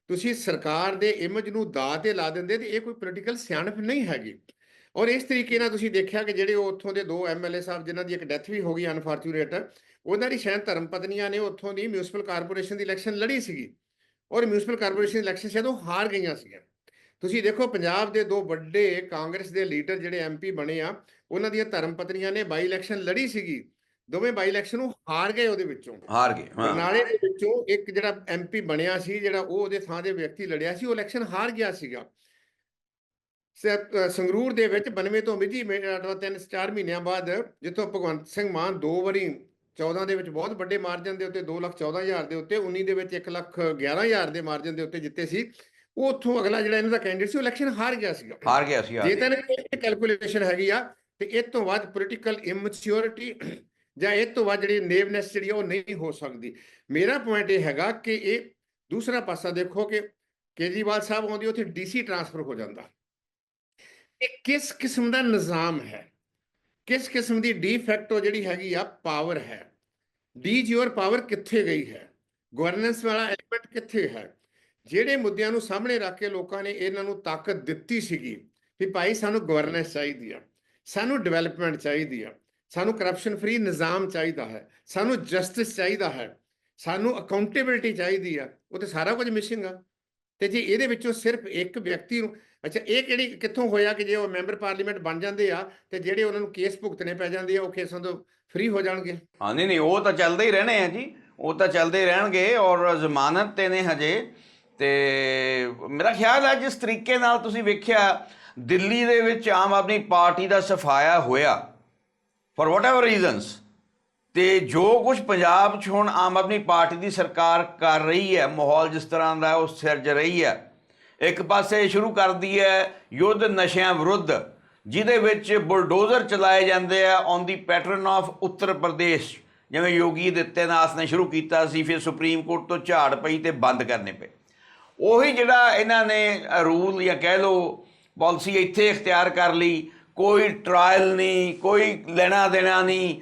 ਤੁਸੀਂ ਸਰਕਾਰ ਦੇ ਇਮੇਜ ਨੂੰ ਦਾਅ ਤੇ ਲਾ ਦਿੰਦੇ ਤੇ ਇਹ ਕੋਈ ਪੋਲੀਟੀਕਲ ਸਿਆਣਪ ਨਹੀਂ ਹੈਗੀ। ਔਰ ਇਸ ਤਰੀਕੇ ਨਾਲ ਤੁਸੀਂ ਦੇਖਿਆ ਕਿ ਜਿਹੜੇ ਉਹ ਉੱਥੋਂ ਦੇ ਦੋ ਐਮਐਲਏ ਸਾਹਿਬ ਜਿਨ੍ਹਾਂ ਦੀ ਇੱਕ ਡੈਥ ਵੀ ਹੋ ਗਈ ਅਨਫੋਰਚੂਨੇਟ ਉਹਨਾਂ ਦੀ ਸ਼ਾਇਦ ਧਰਮ ਪਤਨੀਆਂ ਨੇ ਉੱਥੋਂ ਦੀ ਮਿਊਨਿਸਪਲ ਕਾਰਪੋਰੇਸ਼ਨ ਦੀ ਇਲੈਕਸ਼ਨ ਲੜੀ ਸੀਗੀ। ਔਰ ਮਿਊਨਿਸਪਲ ਕਾਰਪੋਰੇਸ਼ਨ ਦੀ ਇਲੈਕਸ਼ਨ ਸ਼ਾਇਦ ਉਹ ਹਾਰ ਗਈਆਂ ਸੀਗੀਆਂ। ਤੁਸੀਂ ਦੇਖੋ ਪੰਜਾਬ ਦੇ ਦੋ ਵੱਡੇ ਕਾਂਗਰਸ ਦੇ ਲੀਡਰ ਜਿਹੜੇ ਐਮਪੀ ਬਣੇ ਆ ਉਹਨਾਂ ਦੀਆਂ ਧਰਮ ਪਤਨੀਆਂ ਨੇ ਬਾਈ ਇਲੈਕਸ਼ਨ ਲੜੀ ਸੀਗੀ। ਦੋਵੇਂ ਬਾਈ ਇਲੈਕਸ਼ਨ ਨੂੰ ਹਾਰ ਗਏ ਉਹਦੇ ਵਿੱਚੋਂ। ਹਾਰ ਗਏ ਹਾਂ। ਬਰਨਾਲੇ ਦੇ ਵਿੱਚੋਂ ਇੱਕ ਜਿਹੜਾ ਐਮਪੀ ਬਣਿਆ ਸੀ ਜਿਹੜਾ ਉਹ ਉਹਦੇ ਥਾਂ ਦੇ ਵਿਅਕਤੀ ਲੜਿਆ ਸੀ ਉਹ ਇਲੈਕਸ਼ਨ ਹਾਰ ਗਿਆ ਸੀਗਾ। ਸੰਗਰੂਰ ਦੇ ਵਿੱਚ 92 ਤੋਂ ਮਿਤੀ ਤਿੰਨ ਚਾਰ ਮਹੀਨਿਆਂ ਬਾਅਦ ਜਿੱਥੋਂ ਭਗਵੰਤ ਸਿੰਘ ਮਾਨ ਦੋ ਵਾਰੀ 14 ਦੇ ਵਿੱਚ ਬਹੁਤ ਵੱਡੇ ਮਾਰਜਨ ਦੇ ਉੱਤੇ 2 ਲੱਖ 14 ਹਜ਼ਾਰ ਦੇ ਉੱਤੇ 19 ਦੇ ਵਿੱਚ 1 ਲੱਖ 11 ਹਜ਼ਾਰ ਦੇ ਮਾਰਜਨ ਦੇ ਉੱਤੇ ਜਿੱਤੇ ਸੀ। ਉਹ ਉੱਥੋਂ ਅਗਲਾ ਜਿਹੜਾ ਇਹਨਾਂ ਦਾ ਕੈਂਡੀਡੇਟ ਸੀ ਉਹ ਇਲੈਕਸ਼ਨ ਹਾਰ ਗਿਆ ਸੀਗਾ। ਹਾਰ ਗਿਆ ਸੀ ਜੇ। ਤਾਂ ਇਹ ਕੈਲਕੂਲੇਸ਼ਨ ਹੈਗੀ ਆ ਤੇ ਇਹ ਤੋਂ ਬਾਅਦ ਪੋਲੀਟੀਕਲ ਇਮੈਚੁਰਿਟੀ ਜਾਂ ਇਹ ਤੋਂ ਬਾਅਦ ਜਿਹੜੀ ਨੇਵਨੈਸ ਜਿਹੜੀ ਆ ਉਹ ਨਹੀਂ ਹੋ ਸਕਦੀ। ਮੇਰਾ ਪੁਆਇੰਟ ਇਹ ਹੈਗਾ ਕਿ ਇਹ ਦੂਸਰਾ ਪਾਸਾ ਦੇਖੋ ਕਿ ਕੇਜਰੀਵਾਲ ਸਾਹਿਬ ਆਉਂਦੀ ਉੱਥੇ ਡੀਸੀ ਟ੍ਰਾਂਸਫਰ ਹੋ ਜਾਂਦਾ। ਇਹ ਕਿਸ ਕਿਸਮ ਦਾ ਨਿਜ਼ਾਮ ਹੈ? ਕਿਸ ਕਿਸਮ ਦੀ ਡੀਫੈਕਟੋ ਜਿਹੜੀ ਹੈਗੀ ਆ ਪਾਵਰ ਹੈ? ਡੀ ਜਿਓਰ ਪਾਵਰ ਕਿੱਥੇ ਗਈ ਹੈ? ਗਵਰਨੈਂਸ ਵਾਲਾ ਐਲੀਮੈਂਟ ਕਿੱਥੇ ਹੈ? ਜਿਹੜੇ ਮੁੱਦਿਆਂ ਨੂੰ ਸਾਹਮਣੇ ਰੱਖ ਕੇ ਲੋਕਾਂ ਨੇ ਇਹਨਾਂ ਨੂੰ ਤਾਕਤ ਦਿੱਤੀ ਸੀਗੀ ਵੀ ਭਾਈ ਸਾਨੂੰ ਗਵਰਨੈਂਸ ਚਾਹੀਦੀ ਆ, ਸਾਨੂੰ ਡਿਵੈਲਪਮੈਂਟ ਚਾਹੀਦੀ ਆ, ਸਾਨੂੰ ਕਰਪਸ਼ਨ ਫਰੀ ਨਿਜ਼ਾਮ ਚਾਹੀਦਾ ਹੈ, ਸਾਨੂੰ ਜਸਟਿਸ ਚਾਹੀਦਾ ਹੈ, ਸਾਨੂੰ ਅਕਾਊਂਟੇਬਿਲਟੀ ਚਾਹੀਦੀ ਆ, ਉਹ ਤੇ ਸਾਰਾ ਕੁਝ ਮਿਸਿੰਗ ਆ। ਤੇ ਜੇ ਇਹਦੇ ਵਿੱਚੋਂ ਸਿਰਫ ਇੱਕ ਵਿਅਕਤੀ ਨੂੰ, ਅੱਛਾ, ਇਹ ਕਿਹੜੀ, ਕਿੱਥੋਂ ਹੋਇਆ ਕਿ ਜੇ ਉਹ ਮੈਂਬਰ ਪਾਰਲੀਮੈਂਟ ਬਣ ਜਾਂਦੇ ਆ, ਤੇ ਜਿਹੜੇ ਉਹਨਾਂ ਨੂੰ ਕੇਸ ਭੁਗਤਣੇ ਪੈ ਜਾਂਦੇ ਆ, ਉਹ ਕੇਸਾਂ ਤੋਂ ਫ੍ਰੀ ਹੋ ਜਾਣਗੇ? ਹਾਂ, ਨਹੀਂ ਨਹੀਂ, ਉਹ ਤਾਂ ਚੱਲਦੇ ਹੀ ਰਹਿਣੇ ਆ ਜੀ, ਉਹ ਤਾਂ ਚੱਲਦੇ ਹੀ ਰਹਿਣਗੇ ਔਰ ਜ਼ਮਾਨਤ ਤੇ ਨੇ ਹਜੇ। ਤੇ ਮੇਰਾ ਖਿਆਲ ਹੈ ਜਿਸ ਤਰੀਕੇ ਨਾਲ ਤੁਸੀਂ ਵੇਖਿਆ, ਦਿੱਲੀ ਦੇ ਵਿੱਚ ਆਮ ਆਦਮੀ ਪਾਰਟੀ ਦਾ ਸਫਾਇਆ ਹੋਇਆ ਫॉर whatever ਰੀਜ਼ਨਸ ਤੇ ਜੋ ਕੁਝ ਪੰਜਾਬ 'ਚ ਹੁਣ ਆਮ ਆਦਮੀ ਪਾਰਟੀ ਦੀ ਸਰਕਾਰ ਕਰ ਰਹੀ ਹੈ, ਮਾਹੌਲ ਜਿਸ ਤਰ੍ਹਾਂ ਦਾ ਉਹ ਸਿਰਜ ਰਹੀ ਹੈ, ਇੱਕ ਪਾਸੇ ਸ਼ੁਰੂ ਕਰਦੀ ਹੈ ਯੁੱਧ ਨਸ਼ਿਆਂ ਵਿਰੁੱਧ, ਜਿਹਦੇ ਵਿੱਚ ਬੁਲਡੋਜ਼ਰ ਚਲਾਏ ਜਾਂਦੇ ਆ on the pattern of Uttar Pradesh, ਜਿਵੇਂ ਯੋਗੀ ਦਿੱਤੇਨਾਥ ਨੇ ਸ਼ੁਰੂ ਕੀਤਾ ਸੀ, ਫਿਰ ਸੁਪਰੀਮ ਕੋਰਟ ਤੋਂ ਝਾੜ ਪਈ ਤੇ ਬੰਦ ਕਰਨੇ ਪਏ। ਉਹੀ ਜਿਹੜਾ ਇਹਨਾਂ ਨੇ ਰੂਲ ਜਾਂ ਕਹਿ ਲਓ ਪਾਲਿਸੀ ਇੱਥੇ ਇਖਤਿਆਰ ਕਰ ਲਈ, ਕੋਈ ਟ੍ਰਾਇਲ ਨਹੀਂ, ਕੋਈ ਲੈਣਾ ਦੇਣਾ ਨਹੀਂ।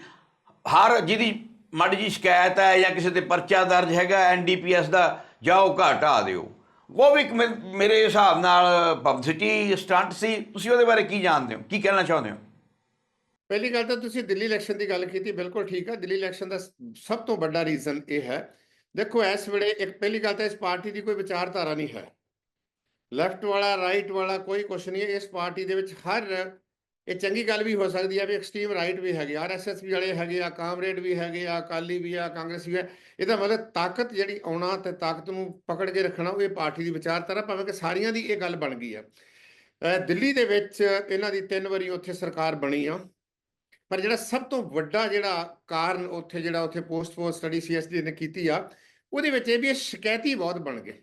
ਹਰ ਜਿਹਦੀ ਮਾੜੀ ਜੀ ਸ਼ਿਕਾਇਤ ਹੈ ਜਾਂ ਕਿਸੇ ਤੇ ਪਰਚਾ ਦਰਜ ਹੈਗਾ ਐਨਡੀਪੀਐਸ ਦਾ, ਜਾਓ ਘਰ ਢਾਹ ਦਿਓ। ਉਹ ਵੀ ਇੱਕ ਮੇਰੇ ਹਿਸਾਬ ਨਾਲ ਪਬਲਿਸਿਟੀ ਸਟੰਟ ਸੀ। ਤੁਸੀਂ ਉਹਦੇ ਬਾਰੇ ਕੀ ਜਾਣਦੇ ਹੋ? ਕੀ ਕਹਿਣਾ ਚਾਹੁੰਦੇ ਹੋ? ਪਹਿਲੀ ਗੱਲ ਤਾਂ ਤੁਸੀਂ ਦਿੱਲੀ ਇਲੈਕਸ਼ਨ ਦੀ ਗੱਲ ਕੀਤੀ, ਬਿਲਕੁਲ ਠੀਕ ਹੈ। ਦਿੱਲੀ ਇਲੈਕਸ਼ਨ ਦਾ ਸਭ ਤੋਂ ਵੱਡਾ ਰੀਜ਼ਨ ਇਹ ਹੈ ਦੇਖੋ, ਇਸ ਵੇਲੇ ਇੱਕ ਪਹਿਲੀ ਗੱਲ ਤਾਂ ਇਸ ਪਾਰਟੀ ਦੀ ਕੋਈ ਵਿਚਾਰਧਾਰਾ ਨਹੀਂ ਹੈ। ਲੈਫਟ ਵਾਲਾ ਰਾਈਟ ਵਾਲਾ ਕੋਈ ਕੁਛ ਨਹੀਂ ਇਸ ਪਾਰਟੀ ਦੇ ਵਿੱਚ ਹਰ, ਇਹ ਚੰਗੀ ਗੱਲ ਵੀ ਹੋ ਸਕਦੀ ਹੈ ਵੀ ਐਕਸਟ੍ਰੀਮ ਰਾਈਟ ਵੀ ਹੈਗੇ ਆਰਐਸਐਸ ਵੀ ਵਾਲੇ ਹੈਗੇ ਆ, ਕਾਮਰੇਡ ਵੀ ਹੈਗੇ ਆ, ਅਕਾਲੀ ਵੀ ਆ, ਕਾਂਗਰਸ ਵੀ ਆ। ਇਹਦਾ ਮਤਲਬ ਤਾਕਤ ਜਿਹੜੀ ਆਉਣਾ ਤੇ ਤਾਕਤ ਨੂੰ ਪਕੜ ਕੇ ਰੱਖਣਾ, ਉਹ ਇਹ ਪਾਰਟੀ ਦੀ ਵਿਚਾਰਧਾਰਾ, ਭਾਵੇਂ ਕਿ ਸਾਰੀਆਂ ਦੀ ਇਹ ਗੱਲ ਬਣ ਗਈ ਆ ਦਿੱਲੀ ਦੇ ਵਿੱਚ ਇਹਨਾਂ ਦੀ ਤਿੰਨ ਵਾਰੀ ਉੱਥੇ ਸਰਕਾਰ ਬਣੀ ਆ। ਪਰ ਜਿਹੜਾ ਸਭ ਤੋਂ ਵੱਡਾ ਜਿਹੜਾ ਕਾਰਨ ਉੱਥੇ ਜਿਹੜਾ ਉੱਥੇ ਪੋਸਟ ਪੋਸਟ ਸਟੱਡੀ ਸੀਐਸਡੀ ਨੇ ਕੀਤੀ ਆ ਉਹਦੇ ਵਿੱਚ ਇਹ ਵੀ ਇਹ ਸ਼ਿਕਾਇਤੀ ਬਹੁਤ ਬਣ ਗਏ।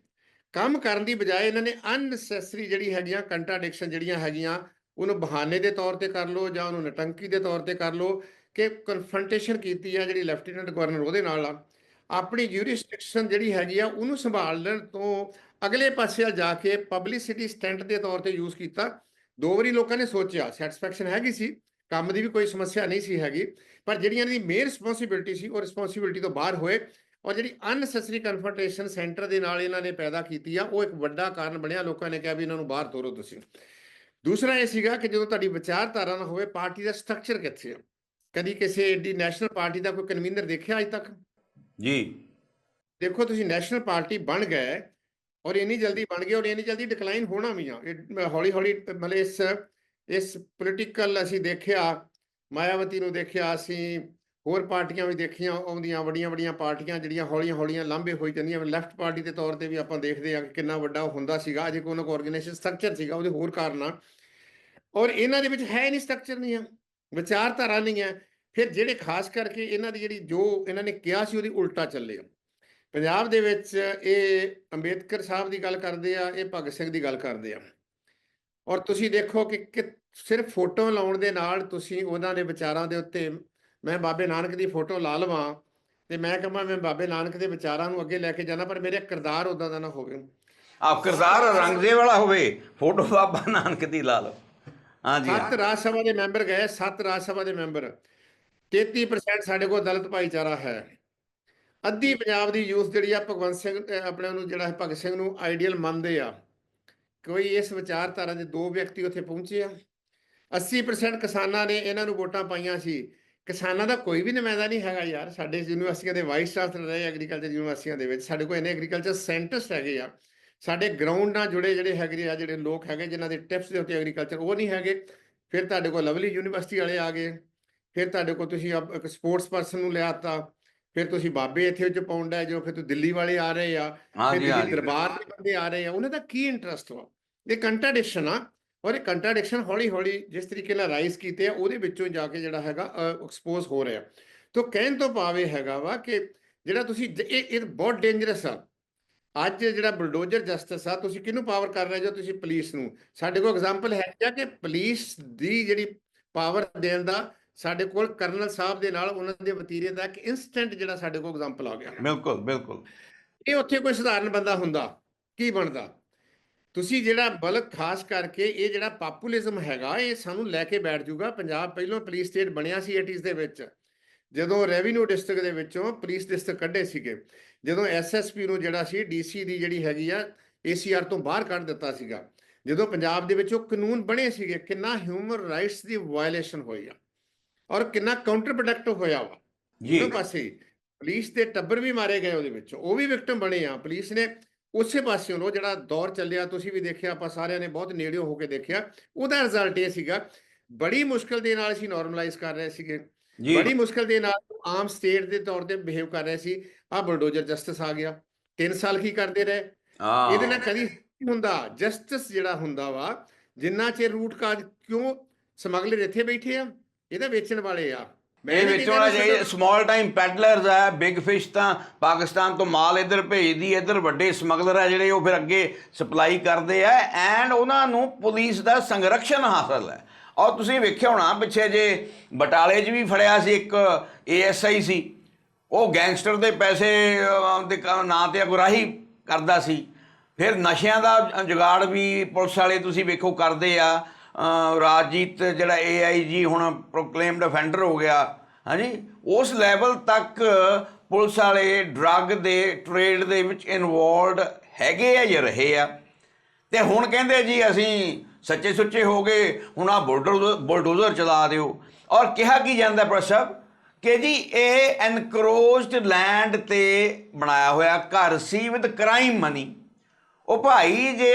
ਕੰਮ ਕਰਨ ਦੀ ਬਜਾਏ ਇਹਨਾਂ ਨੇ ਅਨਨੈਸੈਸਰੀ ਜਿਹੜੀ ਹੈਗੀਆਂ ਕੰਟਰਾਡਿਕਸ਼ਨ ਜਿਹੜੀਆਂ ਹੈਗੀਆਂ, ਉਹਨੂੰ ਬਹਾਨੇ ਦੇ ਤੌਰ ਤੇ ਕਰ ਲਓ ਜਾਂ ਉਹਨੂੰ ਨਟੰਕੀ ਦੇ ਤੌਰ ਤੇ ਕਰ ਲਓ ਕਿ ਕਨਫਰੰਟੇਸ਼ਨ ਕੀਤੀ ਆ ਜਿਹੜੀ ਲੈਫਟੀਨੈਂਟ ਗਵਰਨਰ ਉਹਦੇ ਨਾਲ ਆ। ਆਪਣੀ ਜੂਰਿਸਡਿਕਸ਼ਨ ਜਿਹੜੀ ਹੈਗੀ ਆ, ਉਹਨੂੰ ਸੰਭਾਲਣ ਤੋਂ ਅਗਲੇ ਪਾਸੇ ਵੱਲ ਜਾ ਕੇ ਪਬਲਿਸਿਟੀ ਸਟੈਂਟ ਦੇ ਤੌਰ ਤੇ ਯੂਜ਼ ਕੀਤਾ। ਦੋ ਵਾਰੀ ਲੋਕਾਂ ਨੇ ਸੋਚਿਆ ਸੈਟੀਸਫੈਕਸ਼ਨ ਹੈਗੀ ਸੀ, ਕੰਮ ਦੀ ਵੀ ਕੋਈ ਸਮੱਸਿਆ ਨਹੀਂ ਸੀ ਹੈਗੀ, ਪਰ ਜਿਹੜੀਆਂ ਇਹਨਾਂ ਦੀ ਮੇਨ ਰਿਸਪੌਂਸਿਬਿਲਟੀ ਸੀ, ਉਹ ਰਿਸਪੌਂਸਿਬਿਲਟੀ ਤੋਂ ਬਾਹਰ ਹੋਏ। ਔਰ ਜਿਹੜੀ ਅਨਸੈਸਰੀ ਕਨਫਰੰਟੇਸ਼ਨ ਸੈਂਟਰ ਦੇ ਨਾਲ ਇਹਨਾਂ ਨੇ ਪੈਦਾ ਕੀਤੀ ਆ ਉਹ ਇੱਕ ਵੱਡਾ ਕਾਰਨ ਬਣਿਆ। ਲੋਕਾਂ ਨੇ ਕਿਹਾ ਵੀ ਇਹਨਾਂ ਨੂੰ ਬਾਹਰ ਤੋਰੋ ਤੁਸੀਂ। ਦੂਸਰਾ ਇਹ ਸੀਗਾ ਕਿ ਜਦੋਂ ਤੁਹਾਡੀ ਵਿਚਾਰਧਾਰਾ ਨਾ ਹੋਵੇ ਪਾਰਟੀ ਦਾ ਸਟਰਕਚਰ ਕਿੱਥੇ ਆ? ਕਦੀ ਕਿਸੇ ਏਡੀ ਨੈਸ਼ਨਲ ਪਾਰਟੀ ਦਾ ਕੋਈ ਕਨਵੀਨਰ ਦੇਖਿਆ ਅਜ ਤੱਕ? ਜੀ। ਦੇਖੋ ਤੁਸੀਂ ਨੈਸ਼ਨਲ ਪਾਰਟੀ ਬਣ ਗਏ ਔਰ ਇੰਨੀ ਜਲਦੀ ਬਣ ਗਏ ਔਰ ਇੰਨੀ ਜਲਦੀ ਡਿਕਲਾਈਨ ਹੋਣਾ ਵੀ ਆ। ਹੌਲੀ ਹੌਲੀ ਮਤਲਬ ਇਸ ਇਸ ਪੋਲੀਟੀਕਲ ਅਸੀਂ ਦੇਖਿਆ ਮਾਇਆਵਤੀ ਨੂੰ ਦੇਖਿਆ ਅਸੀਂ ਹੋਰ ਪਾਰਟੀਆਂ ਵੀ ਦੇਖੀਆਂ, ਆਉਂਦੀਆਂ, ਵੱਡੀਆਂ ਵੱਡੀਆਂ ਪਾਰਟੀਆਂ ਜਿਹੜੀਆਂ ਹੌਲੀਆਂ ਹੌਲੀਆਂ ਲਾਂਭੇ ਹੋਈ ਜਾਂਦੀਆਂ ਲੈਫਟ ਪਾਰਟੀ ਦੇ ਤੌਰ ਤੇ ਵੀ ਆਪਾਂ ਦੇਖਦੇ ਆ ਕਿ ਕਿੰਨਾ ਵੱਡਾ ਉਹ ਹੁੰਦਾ ਸੀਗਾ, ਅਜੇ ਕੋਈ ਉਹਨਾਂ ਕੋ ਆਰਗੇਨਾਈਜੇਸ਼ਨ ਸਟਰਕਚਰ ਸੀਗਾ, ਉਹਦੇ ਹੋਰ ਕਾਰਨ ਆ। ਔਰ ਇਹਨਾਂ ਦੇ ਵਿੱਚ ਹੈ ਨਹੀਂ ਸਟਰਕਚਰ ਨਹੀਂ ਆ, ਵਿਚਾਰਧਾਰਾ ਨਹੀਂ ਹੈ ਫਿਰ ਜਿਹੜੇ ਖਾਸ ਕਰਕੇ ਇਹਨਾਂ ਦੀ ਜਿਹੜੀ ਜੋ ਇਹਨਾਂ ਨੇ ਕਿਹਾ ਸੀ ਉਹਦੀ ਉਲਟਾ ਚੱਲੇ ਆ। ਪੰਜਾਬ ਦੇ ਵਿੱਚ ਇਹ ਅੰਬੇਦਕਰ ਸਾਹਿਬ ਦੀ ਗੱਲ ਕਰਦੇ ਆ, ਇਹ ਭਗਤ ਸਿੰਘ ਦੀ ਗੱਲ ਕਰਦੇ ਆ। ਔਰ ਤੁਸੀਂ ਦੇਖੋ ਕਿ ਕਿ ਸਿਰਫ ਫੋਟੋ ਲਾਉਣ ਦੇ ਨਾਲ ਤੁਸੀਂ ਉਹਨਾਂ ਦੇ ਵਿਚਾਰਾਂ ਦੇ ਉੱਤੇ ਮੈਂ ਬਾਬੇ ਨਾਨਕ ਦੀ ਫੋਟੋ ਲਾ ਲਵਾਂ ਤੇ ਮੈਂ ਕਹਾਂ ਮੈਂ ਬਾਬੇ ਨਾਨਕ ਦੇ ਵਿਚਾਰਾਂ ਨੂੰ ਅੱਗੇ ਲੈ ਕੇ ਜਾਣਾ ਪਰ ਮੇਰੇ ਕਿਰਦਾਰ ਉਦਾਂ ਦਾ ਨਾ ਹੋਵੇ। ਆਪ ਕਿਰਦਾਰ ਰੰਗ ਦੇ ਵਾਲਾ ਹੋਵੇ ਫੋਟੋ ਬਾਬਾ ਨਾਨਕ ਦੀ ਲਾ ਲਓ। ਹਾਂਜੀ ਸੱਤ ਰਾਜ ਸਭਾ ਦੇ ਮੈਂਬਰ ਗਏ ਸੱਤ ਰਾਜ ਸਭਾ ਦੇ ਮੈਂਬਰ। 33% ਸਾਡੇ ਕੋਲ ਦਲਿਤ ਭਾਈਚਾਰਾ ਹੈ। ਅੱਧੀ ਪੰਜਾਬ ਦੀ ਯੂਥ ਜਿਹੜੀ ਆ ਭਗਵੰਤ ਸਿੰਘ ਆਪਣੇ ਨੂੰ ਜਿਹੜਾ ਹੈ ਭਗਤ ਸਿੰਘ ਨੂੰ ਆਈਡੀਅਲ ਮੰਨਦੇ ਆ। ਕੋਈ ਇਸ ਵਿਚਾਰਧਾਰਾ ਦੇ ਦੋ ਵਿਅਕਤੀ ਉੱਥੇ ਪਹੁੰਚੇ ਆ। 80% ਕਿਸਾਨਾਂ ਨੇ ਇਹਨਾਂ ਨੂੰ ਵੋਟਾਂ ਪਾਈਆਂ ਸੀ। ਕਿਸਾਨਾਂ ਦਾ ਕੋਈ ਵੀ ਨੁਮਾਇੰਦਾ ਨਹੀਂ ਹੈਗਾ ਯਾਰ ਸਾਡੇ ਯੂਨੀਵਰਸਿਟੀਆਂ ਦੇ ਵਾਈਸ ਚਾਂਸਲਰ ਰਹੇ ਐਗਰੀਕਲਚਰ ਯੂਨੀਵਰਸਿਟੀਆਂ ਦੇ ਵਿੱਚ ਸਾਡੇ ਕੋਲ ਇਹਨੇ ਐਗਰੀਕਲਚਰ ਸਾਇੰਟਿਸਟ ਹੈਗੇ ਆ ਸਾਡੇ ਗਰਾਊਂਡ ਨਾਲ ਜੁੜੇ ਜਿਹੜੇ ਹੈਗੇ ਆ ਜਿਹੜੇ ਲੋਕ ਹੈਗੇ ਜਿਨ੍ਹਾਂ ਦੇ ਟਿਪਸ ਦੇ ਉੱਤੇ ਐਗਰੀਕਲਚਰ ਉਹ ਨਹੀਂ ਹੈਗੇ ਫਿਰ ਤੁਹਾਡੇ ਕੋਲ ਲਵਲੀ ਯੂਨੀਵਰਸਿਟੀ ਵਾਲੇ ਆ ਗਏ ਫਿਰ ਤੁਹਾਡੇ ਕੋਲ ਤੁਸੀਂ ਆਪ- ਇੱਕ ਸਪੋਰਟਸ ਪਰਸਨ ਨੂੰ ਲਿਆਤਾ ਫਿਰ ਤੁਸੀਂ ਬਾਬੇ ਇੱਥੇ ਵਿੱਚ ਪਾਉਂਦਾ ਜੋ ਫਿਰ ਤੁਸੀਂ ਦਿੱਲੀ ਵਾਲੇ ਆ ਰਹੇ ਆ ਫਿਰ ਦਰਬਾਰ ਦੇ ਬੰਦੇ ਆ ਰਹੇ ਆ ਉਹਨਾਂ ਦਾ ਕੀ ਇੰਟਰਸਟ ਵਾ? ਇਹ ਕੰਟਰਡਿਕਸ਼ਨ ਆ। ਔਰ ਇਹ ਕੰਟਰਡਿਕਸ਼ਨ ਹੌਲੀ ਹੌਲੀ ਜਿਸ ਤਰੀਕੇ ਨਾਲ ਰਾਈਜ਼ ਕੀਤੇ ਆ ਉਹਦੇ ਵਿੱਚੋਂ ਜਾ ਕੇ ਜਿਹੜਾ ਹੈਗਾ ਐਕਸਪੋਜ਼ ਹੋ ਰਿਹਾ। ਤੋਂ ਕਹਿਣ ਤੋਂ ਭਾਵੇਂ ਹੈਗਾ ਵਾ ਕਿ ਜਿਹੜਾ ਤੁਸੀਂ ਇਹ ਇਹ ਬਹੁਤ ਡੇਂਜਰਸ ਆ। ਅੱਜ ਜਿਹੜਾ ਬੁਲਡੋਜ਼ਰ ਜਸਟਿਸ ਆ ਤੁਸੀਂ ਕਿਹਨੂੰ ਪਾਵਰ ਕਰ ਰਹੇ ਜੋ ਤੁਸੀਂ ਪੁਲਿਸ ਨੂੰ। ਸਾਡੇ ਕੋਲ ਐਗਜ਼ਾਮਪਲ ਹੈ ਕਿ ਪੁਲਿਸ ਦੀ ਜਿਹੜੀ ਪਾਵਰ ਦੇਣ ਦਾ ਸਾਡੇ ਕੋਲ ਕਰਨਲ ਸਾਹਿਬ ਦੇ ਨਾਲ ਉਹਨਾਂ ਦੇ ਵਤੀਰੇ ਦਾ ਇੱਕ ਇਨਸਟੈਂਟ ਜਿਹੜਾ ਸਾਡੇ ਕੋਲ ਐਗਜ਼ਾਮਪਲ ਆ ਗਿਆ। ਬਿਲਕੁਲ ਬਿਲਕੁਲ। ਇਹ ਉੱਥੇ ਕੋਈ ਸਧਾਰਨ ਬੰਦਾ ਹੁੰਦਾ। ਕੀ ਬਣਦਾ? ਤੁਸੀਂ ਜਿਹੜਾ ਬਲਕ ਖਾਸ ਕਰਕੇ ਇਹ ਜਿਹੜਾ ਪਾਪੂਲਿਜ਼ਮ ਹੈਗਾ ਇਹ ਸਾਨੂੰ ਲੈ ਕੇ ਬੈਠ ਜਾਊਗਾ ਪੰਜਾਬ ਪਹਿਲਾਂ ਪੁਲਿਸ ਸਟੇਟ ਬਣਿਆ ਸੀ 80s ਦੇ ਵਿੱਚ। ਜਦੋਂ ਰੈਵਨਿਊ ਡਿਸਟ੍ਰਿਕਟ ਦੇ ਵਿੱਚੋਂ ਪੁਲਿਸ ਡਿਸਟ੍ਰਿਕਟ ਕੱਢੇ ਸੀਗੇ। ਜਦੋਂ ਐਸਐਸਪੀ ਨੂੰ ਜਿਹੜਾ ਸੀ ਡੀਸੀ ਦੀ ਜਿਹੜੀ ਹੈਗੀ ਆ ਏਸੀਆਰ ਤੋਂ ਬਾਹਰ ਕੱਢ ਦਿੱਤਾ ਸੀਗਾ। ਜਦੋਂ ਪੰਜਾਬ ਦੇ ਵਿੱਚ ਉਹ ਕਾਨੂੰਨ ਬਣੇ ਸੀਗੇ ਕਿੰਨਾ ਹਿਊਮਨ ਰਾਈਟਸ ਦੀ ਵਾਇਲੇਸ਼ਨ ਹੋਈ ਆ ਔਰ ਕਿੰਨਾ ਕਾਊਂਟਰ ਪ੍ਰੋਡਕਟਿਵ ਹੋਇਆ ਵਾ। ਜੀ। ਪਾਸੇ ਪੁਲਿਸ ਦੇ ਟੱਬਰ ਵੀ ਮਾਰੇ ਗਏ ਉਹਦੇ ਵਿੱਚ ਉਹ ਵੀ ਵਿਕਟਮ ਬਣੇ ਆ। ਪੁਲਿਸ ਨੇ ਉਸੇ ਪਾਸਿਓਂ ਉਹ ਜਿਹੜਾ ਦੌਰ ਚੱਲਿਆ ਤੁਸੀਂ ਵੀ ਦੇਖਿਆ ਆਪਾਂ ਸਾਰਿਆਂ ਨੇ ਬਹੁਤ ਨੇੜਿਓਂ ਹੋ ਕੇ ਦੇਖਿਆ ਉਹਦਾ ਰਿਜ਼ਲਟ ਇਹ ਸੀਗਾ ਬੜੀ ਮੁਸ਼ਕਲ ਦੇ ਨਾਲ ਅਸੀਂ ਨਾਰਮਲਾਈਜ਼ ਕਰ ਰਹੇ ਸੀਗੇ। ਬੜੀ ਮੁਸ਼ਕਲ ਦੇ ਨਾਲ ਆਮ ਸਟੇਟ ਦੇ ਤੌਰ ਤੇ ਬਿਹੇਵ ਕਰ ਰਹੇ ਸੀ ਆ ਬਲਡੋਜ਼ਰ ਜਸਟਿਸ ਆ ਗਿਆ 3 ਸਾਲ ਕੀ ਕਰਦੇ ਰਹੇ? ਇਹਦੇ ਨਾਲ ਕਦੀ ਹੁੰਦਾ ਜਸਟਿਸ ਜਿਹੜਾ ਹੁੰਦਾ ਵਾ ਜਿੰਨਾ ਚਿਰ ਰੂਟ ਕਾਜ ਕਿਉਂ ਸਮਗਲਰ ਇੱਥੇ ਬੈਠੇ ਆ ਇਹਦਾ ਵੇਚਣ ਵਾਲੇ ਆ। ਮੈਂ ਵਿੱਚ ਹੋਣਾ ਚਾਹੀਦਾ ਸਮਾਲ ਟਾਈਮ ਪੈਡਲਰਸ ਆ ਬਿਗ ਫਿਸ਼ ਤਾਂ ਪਾਕਿਸਤਾਨ ਤੋਂ ਮਾਲ ਇੱਧਰ ਭੇਜਦੀ ਇੱਧਰ ਵੱਡੇ ਸਮਗਲਰ ਆ ਜਿਹੜੇ ਉਹ ਫਿਰ ਅੱਗੇ ਸਪਲਾਈ ਕਰਦੇ ਆ ਐਂਡ ਉਹਨਾਂ ਨੂੰ ਪੁਲਿਸ ਦਾ ਸੰਰਕਸ਼ਣ ਹਾਸਲ ਹੈ। ਔਰ ਤੁਸੀਂ ਵੇਖਿਆ ਹੋਣਾ ਪਿੱਛੇ ਜੇ ਬਟਾਲੇ 'ਚ ਵੀ ਫੜਿਆ ਸੀ ਇੱਕ ਏਐਸਆਈ ਸੀ ਉਹ ਗੈਂਗਸਟਰ ਦੇ ਪੈਸੇ ਦੇ ਨਾਂ ਤੇ ਅਗਰਾਹੀ ਕਰਦਾ ਸੀ। ਫਿਰ ਨਸ਼ਿਆਂ ਦਾ ਜੁਗਾੜ ਵੀ ਪੁਲਿਸ ਵਾਲੇ ਤੁਸੀਂ ਵੇਖੋ ਕਰਦੇ ਆ। ਅਹ, ਰਾਜਜੀਤ ਜਿਹੜਾ ਏਆਈਜੀ ਹੁਣ ਪ੍ਰੋਕਲੇਮਡ ਅਫੈਂਡਰ ਹੋ ਗਿਆ ਹਾਂਜੀ ਉਸ ਲੈਵਲ ਤੱਕ ਪੁਲਿਸ ਵਾਲੇ ਡਰੱਗ ਦੇ ਟ੍ਰੇਡ ਦੇ ਵਿੱਚ ਇਨਵੋਲਡ ਹੈਗੇ ਆ ਜਾਂ ਰਹੇ ਆ? ਤੇ ਹੁਣ ਕਹਿੰਦੇ ਜੀ ਅਸੀਂ ਸੱਚੇ ਸੁੱਚੇ ਹੋ ਗਏ ਹੁਣ ਆ ਬੁਲਡੋਜ਼ਰ ਬੁਲਡੋਜ਼ਰ ਚਲਾ ਦਿਓ। ਔਰ ਕਿਹਾ ਕੀ ਜਾਂਦਾ ਪ੍ਰੈਸ ਕਿ ਜੀ ਇਹ ਐਨਕਰੋਚਡ ਲੈਂਡ ਤੇ ਬਣਾਇਆ ਹੋਇਆ ਘਰ ਸੀ ਵਿਦ ਕ੍ਰਾਈਮ ਮਨੀ ਉਹ ਭਾਈ ਜੇ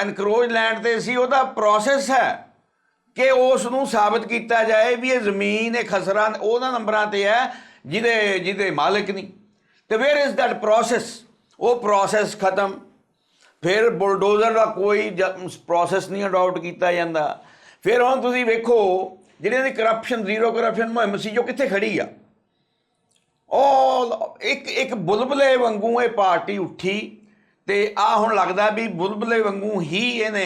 ਐਨਕਰੋਚ ਲੈਂਡ ਤੇ ਸੀ, ਉਹਦਾ ਪ੍ਰੋਸੈਸ ਹੈ ਕਿ ਉਸ ਨੂੰ ਸਾਬਤ ਕੀਤਾ ਜਾਏ ਵੀ ਇਹ ਜ਼ਮੀਨ, ਇਹ ਖਸਰਾ, ਉਹਨਾਂ ਨੰਬਰਾਂ ਤੇ ਹੈ, ਜਿਹਦੇ ਜਿਹਦੇ ਮਾਲਕ ਨਹੀਂ। ਤੇ ਵੇਅਰ ਇਜ਼ ਦੈਟ ਪ੍ਰੋਸੈਸ ਉਹ ਪ੍ਰੋਸੈਸ ਖਤਮ। ਫਿਰ ਬੁਲਡੋਜ਼ਰ ਦਾ ਕੋਈ ਪ੍ਰੋਸੈਸ ਨਹੀਂ ਅਡਾਪਟ ਕੀਤਾ ਜਾਂਦਾ। ਫਿਰ ਹੁਣ ਤੁਸੀਂ ਵੇਖੋ, ਜਿਹੜਿਆਂ ਦੀ ਕਰਪਸ਼ਨ ਜ਼ੀਰੋ ਕਰਪਸ਼ਨ ਮੁਹਿੰਮ ਸੀ, ਜੋ ਕਿੱਥੇ ਖੜੀ ਆ? ਉਹ, ਇੱਕ ਇੱਕ ਬੁਲਬਲੇ ਵਾਂਗੂ ਇਹ ਪਾਰਟੀ ਉੱਠੀ। ਤੇ ਆ ਹੁਣ ਲੱਗਦਾ ਵੀ ਬੁਲਬਲੇ ਵਾਂਗੂ ਹੀ ਇਹਨੇ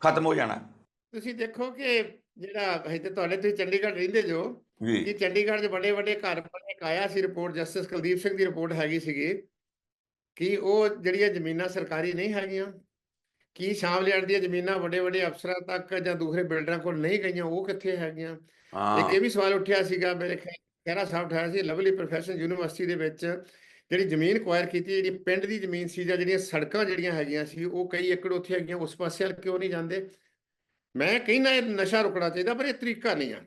ਖਤਮ ਹੋ ਜਾਣਾ। ਤੁਸੀਂ ਦੇਖੋ ਕਿ ਜਿਹੜਾ ਹੈ ਤੇ ਤੁਹਾਡੇ ਤੁਸੀਂ ਚੰਡੀਗੜ੍ਹ ਰਹਿੰਦੇ ਜੋ ਜੀ। ਚੰਡੀਗੜ੍ਹ 'ਚ ਵੱਡੇ ਵੱਡੇ ਘਰ ਬਣੇ ਇੱਕ ਆਇਆ ਸੀ ਰਿਪੋਰਟ ਜਸਟਿਸ ਕੁਲਦੀਪ ਸਿੰਘ ਦੀ ਰਿਪੋਰਟ ਹੈਗੀ ਸੀਗੀ ਕਿ ਉਹ ਜਿਹੜੀਆਂ ਜ਼ਮੀਨਾਂ ਸਰਕਾਰੀ ਨਹੀਂ ਹੈਗੀਆਂ ਕੀ ਸ਼ਾਮਲਿਆੜ ਦੀਆਂ ਜ਼ਮੀਨਾਂ ਵੱਡੇ ਵੱਡੇ ਅਫਸਰਾਂ ਤੱਕ ਜਾਂ ਦੂਸਰੇ ਬਿਲਡਰਾਂ ਕੋਲ ਨਹੀਂ ਗਈਆਂ ਉਹ ਕਿੱਥੇ ਹੈਗੀਆਂ? ਇੱਕ ਇਹ ਵੀ ਸਵਾਲ ਉੱਠਿਆ ਸੀਗਾ ਮੇਰੇ ਖਹਿਰਾ ਸਾਹਿਬ ਉਠਾਇਆ ਸੀ ਲਵਲੀ ਪ੍ਰੋਫੈਸ਼ਨਲ ਯੂਨੀਵਰਸਿਟੀ ਦੇ ਵਿੱਚ ਜਿਹੜੀ ਜ਼ਮੀਨ ਅਕਵਾਇਰ ਕੀਤੀ ਜਿਹੜੀ ਪਿੰਡ ਦੀ ਜ਼ਮੀਨ ਸੀ ਜਾਂ ਜਿਹੜੀਆਂ ਸੜਕਾਂ ਜਿਹੜੀਆਂ ਹੈਗੀਆਂ ਸੀ ਉਹ ਕਈ ਏਕੜ ਉੱਥੇ ਹੈਗੀਆਂ ਉਸ ਪਾਸੇ ਵੱਲ ਕਿਉਂ ਨਹੀਂ ਜਾਂਦੇ? ਮੈਂ ਕਹਿੰਦਾ ਇਹ ਨਸ਼ਾ ਰੁਕਣਾ ਚਾਹੀਦਾ ਪਰ ਇਹ ਤਰੀਕਾ ਨਹੀਂ ਆ।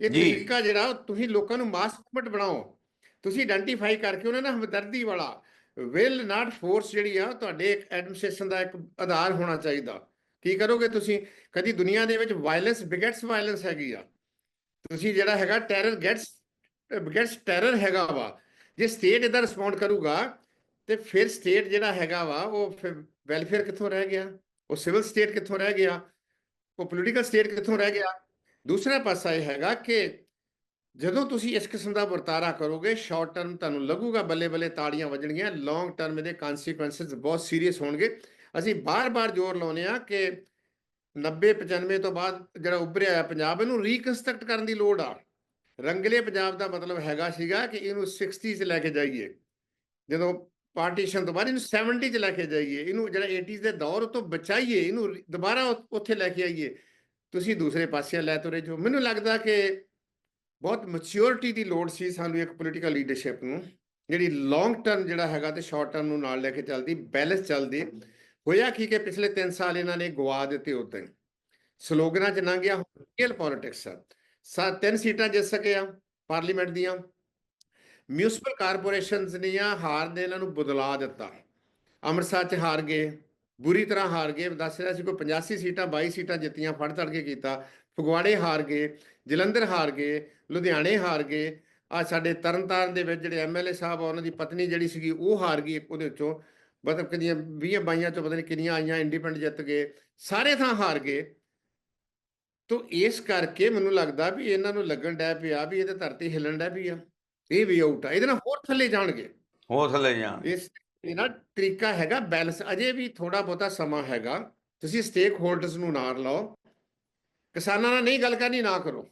ਇਹ। ਤਰੀਕਾ ਜਿਹੜਾ ਤੁਸੀਂ ਲੋਕਾਂ ਨੂੰ ਮਾਸ ਮੂਵਮੈਂਟ ਬਣਾਓ। ਤੁਸੀਂ ਆਇਡੈਂਟੀਫਾਈ ਕਰਕੇ ਉਹਨਾਂ ਨਾਲ ਹਮਦਰਦੀ ਵਾਲਾ ਵਿਲ ਨਾਟ ਫੋਰਸ ਜਿਹੜੀ ਆ ਤੁਹਾਡੇ ਐਡਮਿਨਿਸਟ੍ਰੇਸ਼ਨ ਦਾ ਇੱਕ ਆਧਾਰ ਹੋਣਾ ਚਾਹੀਦਾ। ਕੀ ਕਰੋਗੇ ਤੁਸੀਂ? ਕਦੀ ਦੁਨੀਆ ਦੇ ਵਿੱਚ ਵਾਇਲੈਂਸ ਬਿਗੇਟਸ ਵਾਇਲੈਂਸ ਹੈਗੀ ਆ। ਤੁਸੀਂ ਜਿਹੜਾ ਹੈਗਾ ਟੈਰਰ ਗੈਟਸ ਗੈਟਸ ਟੈਰਰ ਹੈਗਾ ਵਾ। ਜੇ ਸਟੇਟ ਇਹਦਾ ਰਿਸਪੌਂਡ ਕਰੂਗਾ, ਤੇ ਫਿਰ ਸਟੇਟ ਜਿਹੜਾ ਹੈਗਾ ਵਾ, ਉਹ ਫਿਰ ਵੈਲਫੇਅਰ ਕਿੱਥੋਂ ਰਹਿ ਗਿਆ? ਉਹ ਸਿਵਲ ਸਟੇਟ ਕਿੱਥੋਂ ਰਹਿ ਗਿਆ? ਉਹ ਪੋਲੀਟੀਕਲ ਸਟੇਟ ਕਿੱਥੋਂ ਰਹਿ ਗਿਆ? ਦੂਸਰਾ ਪਾਸਾ ਇਹ ਹੈਗਾ ਕਿ ਜਦੋਂ ਤੁਸੀਂ ਇਸ ਕਿਸਮ ਦਾ ਵਰਤਾਰਾ ਕਰੋਗੇ ਸ਼ਾਰਟ ਟਰਮ ਤੁਹਾਨੂੰ ਲੱਗੂਗਾ ਬੱਲੇ ਬੱਲੇ ਤਾੜੀਆਂ ਵੱਜਣਗੀਆਂ ਲੌਂਗ ਟਰਮ ਇਹਦੇ ਕਨਸੀਕੁਐਂਸਸ ਬਹੁਤ ਸੀਰੀਅਸ ਹੋਣਗੇ। ਅਸੀਂ ਬਾਰ-ਬਾਰ ਜ਼ੋਰ ਲਾਉਨੇ ਆ ਕਿ 90 95 ਤੋਂ ਬਾਅਦ ਜਿਹੜਾ ਉੱਭਰਿਆ ਹੈ ਪੰਜਾਬ, ਇਹਨੂੰ ਰੀਕਨਸਟਰਕਟ ਕਰਨ ਦੀ ਲੋੜ ਆ। ਰੰਗਲੇ ਪੰਜਾਬ ਦਾ ਮਤਲਬ ਹੈਗਾ ਸੀਗਾ ਕਿ ਇਹਨੂੰ 60 ਚ ਲੈ ਕੇ ਜਾਈਏ। ਜਦੋਂ ਪਾਰਟੀਸ਼ਨ ਤੋਂ ਬਾਅਦ ਇਹਨੂੰ 70 ਚ ਲੈ ਕੇ ਜਾਈਏ। ਇਹਨੂੰ ਜਿਹੜਾ 80s ਦੇ ਦੌਰ ਤੋਂ ਬਚਾਈਏ, ਇਹਨੂੰ ਦੁਬਾਰਾ ਉੱਥੇ ਲੈ ਕੇ ਆਈਏ। ਤੁਸੀਂ ਦੂਸਰੇ ਪਾਸੇ ਲੈ ਤੁਰੇ ਜੋ। ਮੈਨੂੰ ਲੱਗਦਾ ਕਿ ਬਹੁਤ ਮੈਚੁਰਿਟੀ ਦੀ ਲੋੜ ਸੀ ਸਾਨੂੰ ਇੱਕ ਪੋਲੀਟੀਕਲ ਲੀਡਰਸ਼ਿਪ ਨੂੰ। ਜਿਹੜੀ ਲੌਂਗ ਟਰਮ ਜਿਹੜਾ ਹੈਗਾ ਤੇ ਸ਼ਾਰਟ ਟਰਮ ਨੂੰ ਨਾਲ ਲੈ ਕੇ ਚੱਲਦੀ ਬੈਲੈਂਸ ਚੱਲਦੀ। ਹੋਇਆ ਕੀ ਕਿ ਪਿਛਲੇ 3 ਸਾਲ ਇਹਨਾਂ ਨੇ ਗਵਾ ਦਿੱਤੇ ਉਦੋਂ ਸਲੋਗਨਾਂ 'ਚ ਲੰਘ ਗਿਆ ਰੀਅਲ ਪੋਲਿਟਿਕਸ ਆ। ਸਾ, ਤਿੰਨ ਸੀਟਾਂ ਜਿੱਤ ਸਕੇ ਆ ਪਾਰਲੀਮੈਂਟ ਦੀਆਂ। ਮਿਊਨਿਸਪਲ ਕਾਰਪੋਰੇਸ਼ਨਸ ਦੀਆਂ ਹਾਰ ਦੇ ਇਹਨਾਂ ਨੂੰ ਬਦਲਾ ਦਿੱਤਾ। ਅੰਮ੍ਰਿਤਸਰ 'ਚ ਹਾਰ ਗਏ, ਬੁਰੀ ਤਰ੍ਹਾਂ ਹਾਰ ਗਏ। ਦੱਸ ਰਿਹਾ ਸੀ ਕੋਈ 85 ਸੀਟਾਂ 22 ਸੀਟਾਂ ਜਿੱਤੀਆਂ, ਫੜ ਤੜ ਕੇ ਕੀਤਾ। ਫਗਵਾੜੇ ਹਾਰ ਗਏ, ਜਲੰਧਰ ਹਾਰ ਗਏ, ਲੁਧਿਆਣੇ ਹਾਰ ਗਏ। ਆ ਸਾਡੇ ਤਰਨਤਾਰਨ ਦੇ ਵਿੱਚ ਜਿਹੜੇ ਐਮਐਲਏ ਸਾਹਿਬ ਆ, ਉਹਨਾਂ ਦੀ ਪਤਨੀ ਜਿਹੜੀ ਸੀਗੀ, ਉਹ ਹਾਰ ਗਈ ਉਹਦੇ ਵਿੱਚੋਂ। ਮਤਲਬ ਕਿੰਨੀਆਂ 20 ਬਾਈਆਂ ਚੋਂ ਪਤਾ ਨਹੀਂ ਕਿੰਨੀਆਂ ਆਈਆਂ, ਇੰਡੀਪੈਂਡੈਂਟ ਜਿੱਤ ਗਏ। ਸਾਰੇ ਥਾਂ ਹਾਰ ਗਏ। ਤੋ ਇਸ ਕਰਕੇ ਮੈਨੂੰ ਲੱਗਦਾ ਵੀ ਇਹਨਾਂ ਨੂੰ ਲੱਗਣ ਡੈ ਪਿਆ ਵੀ ਇਹ ਤੇ ਧਰਤੀ ਹਿੱਲਣ ਡੈ ਪਈ ਆ। ਇਹ ਵੀ ਆਊਟ ਆ। ਇਹਦੇ ਨਾਲ ਹੋਰ ਥੱਲੇ ਜਾਣਗੇ। ਹੋ ਥੱਲੇ ਜਾਣ। ਇਸ ਇਹ ਨਾ ਤਰੀਕਾ ਹੈਗਾ ਬੈਲੈਂਸ ਅਜੇ ਵੀ ਥੋੜਾ ਬਹੁਤਾ ਸਮਾਂ ਹੈਗਾ। ਤੁਸੀਂ ਸਟੇਕ ਹੋਲਡਰਸ ਨੂੰ ਨਾਲ ਲਾਓ। ਕਿਸਾਨਾਂ ਨਾਲ ਨਹੀਂ ਗੱਲ ਕਰਨੀ ਨਾ ਕਰੋ।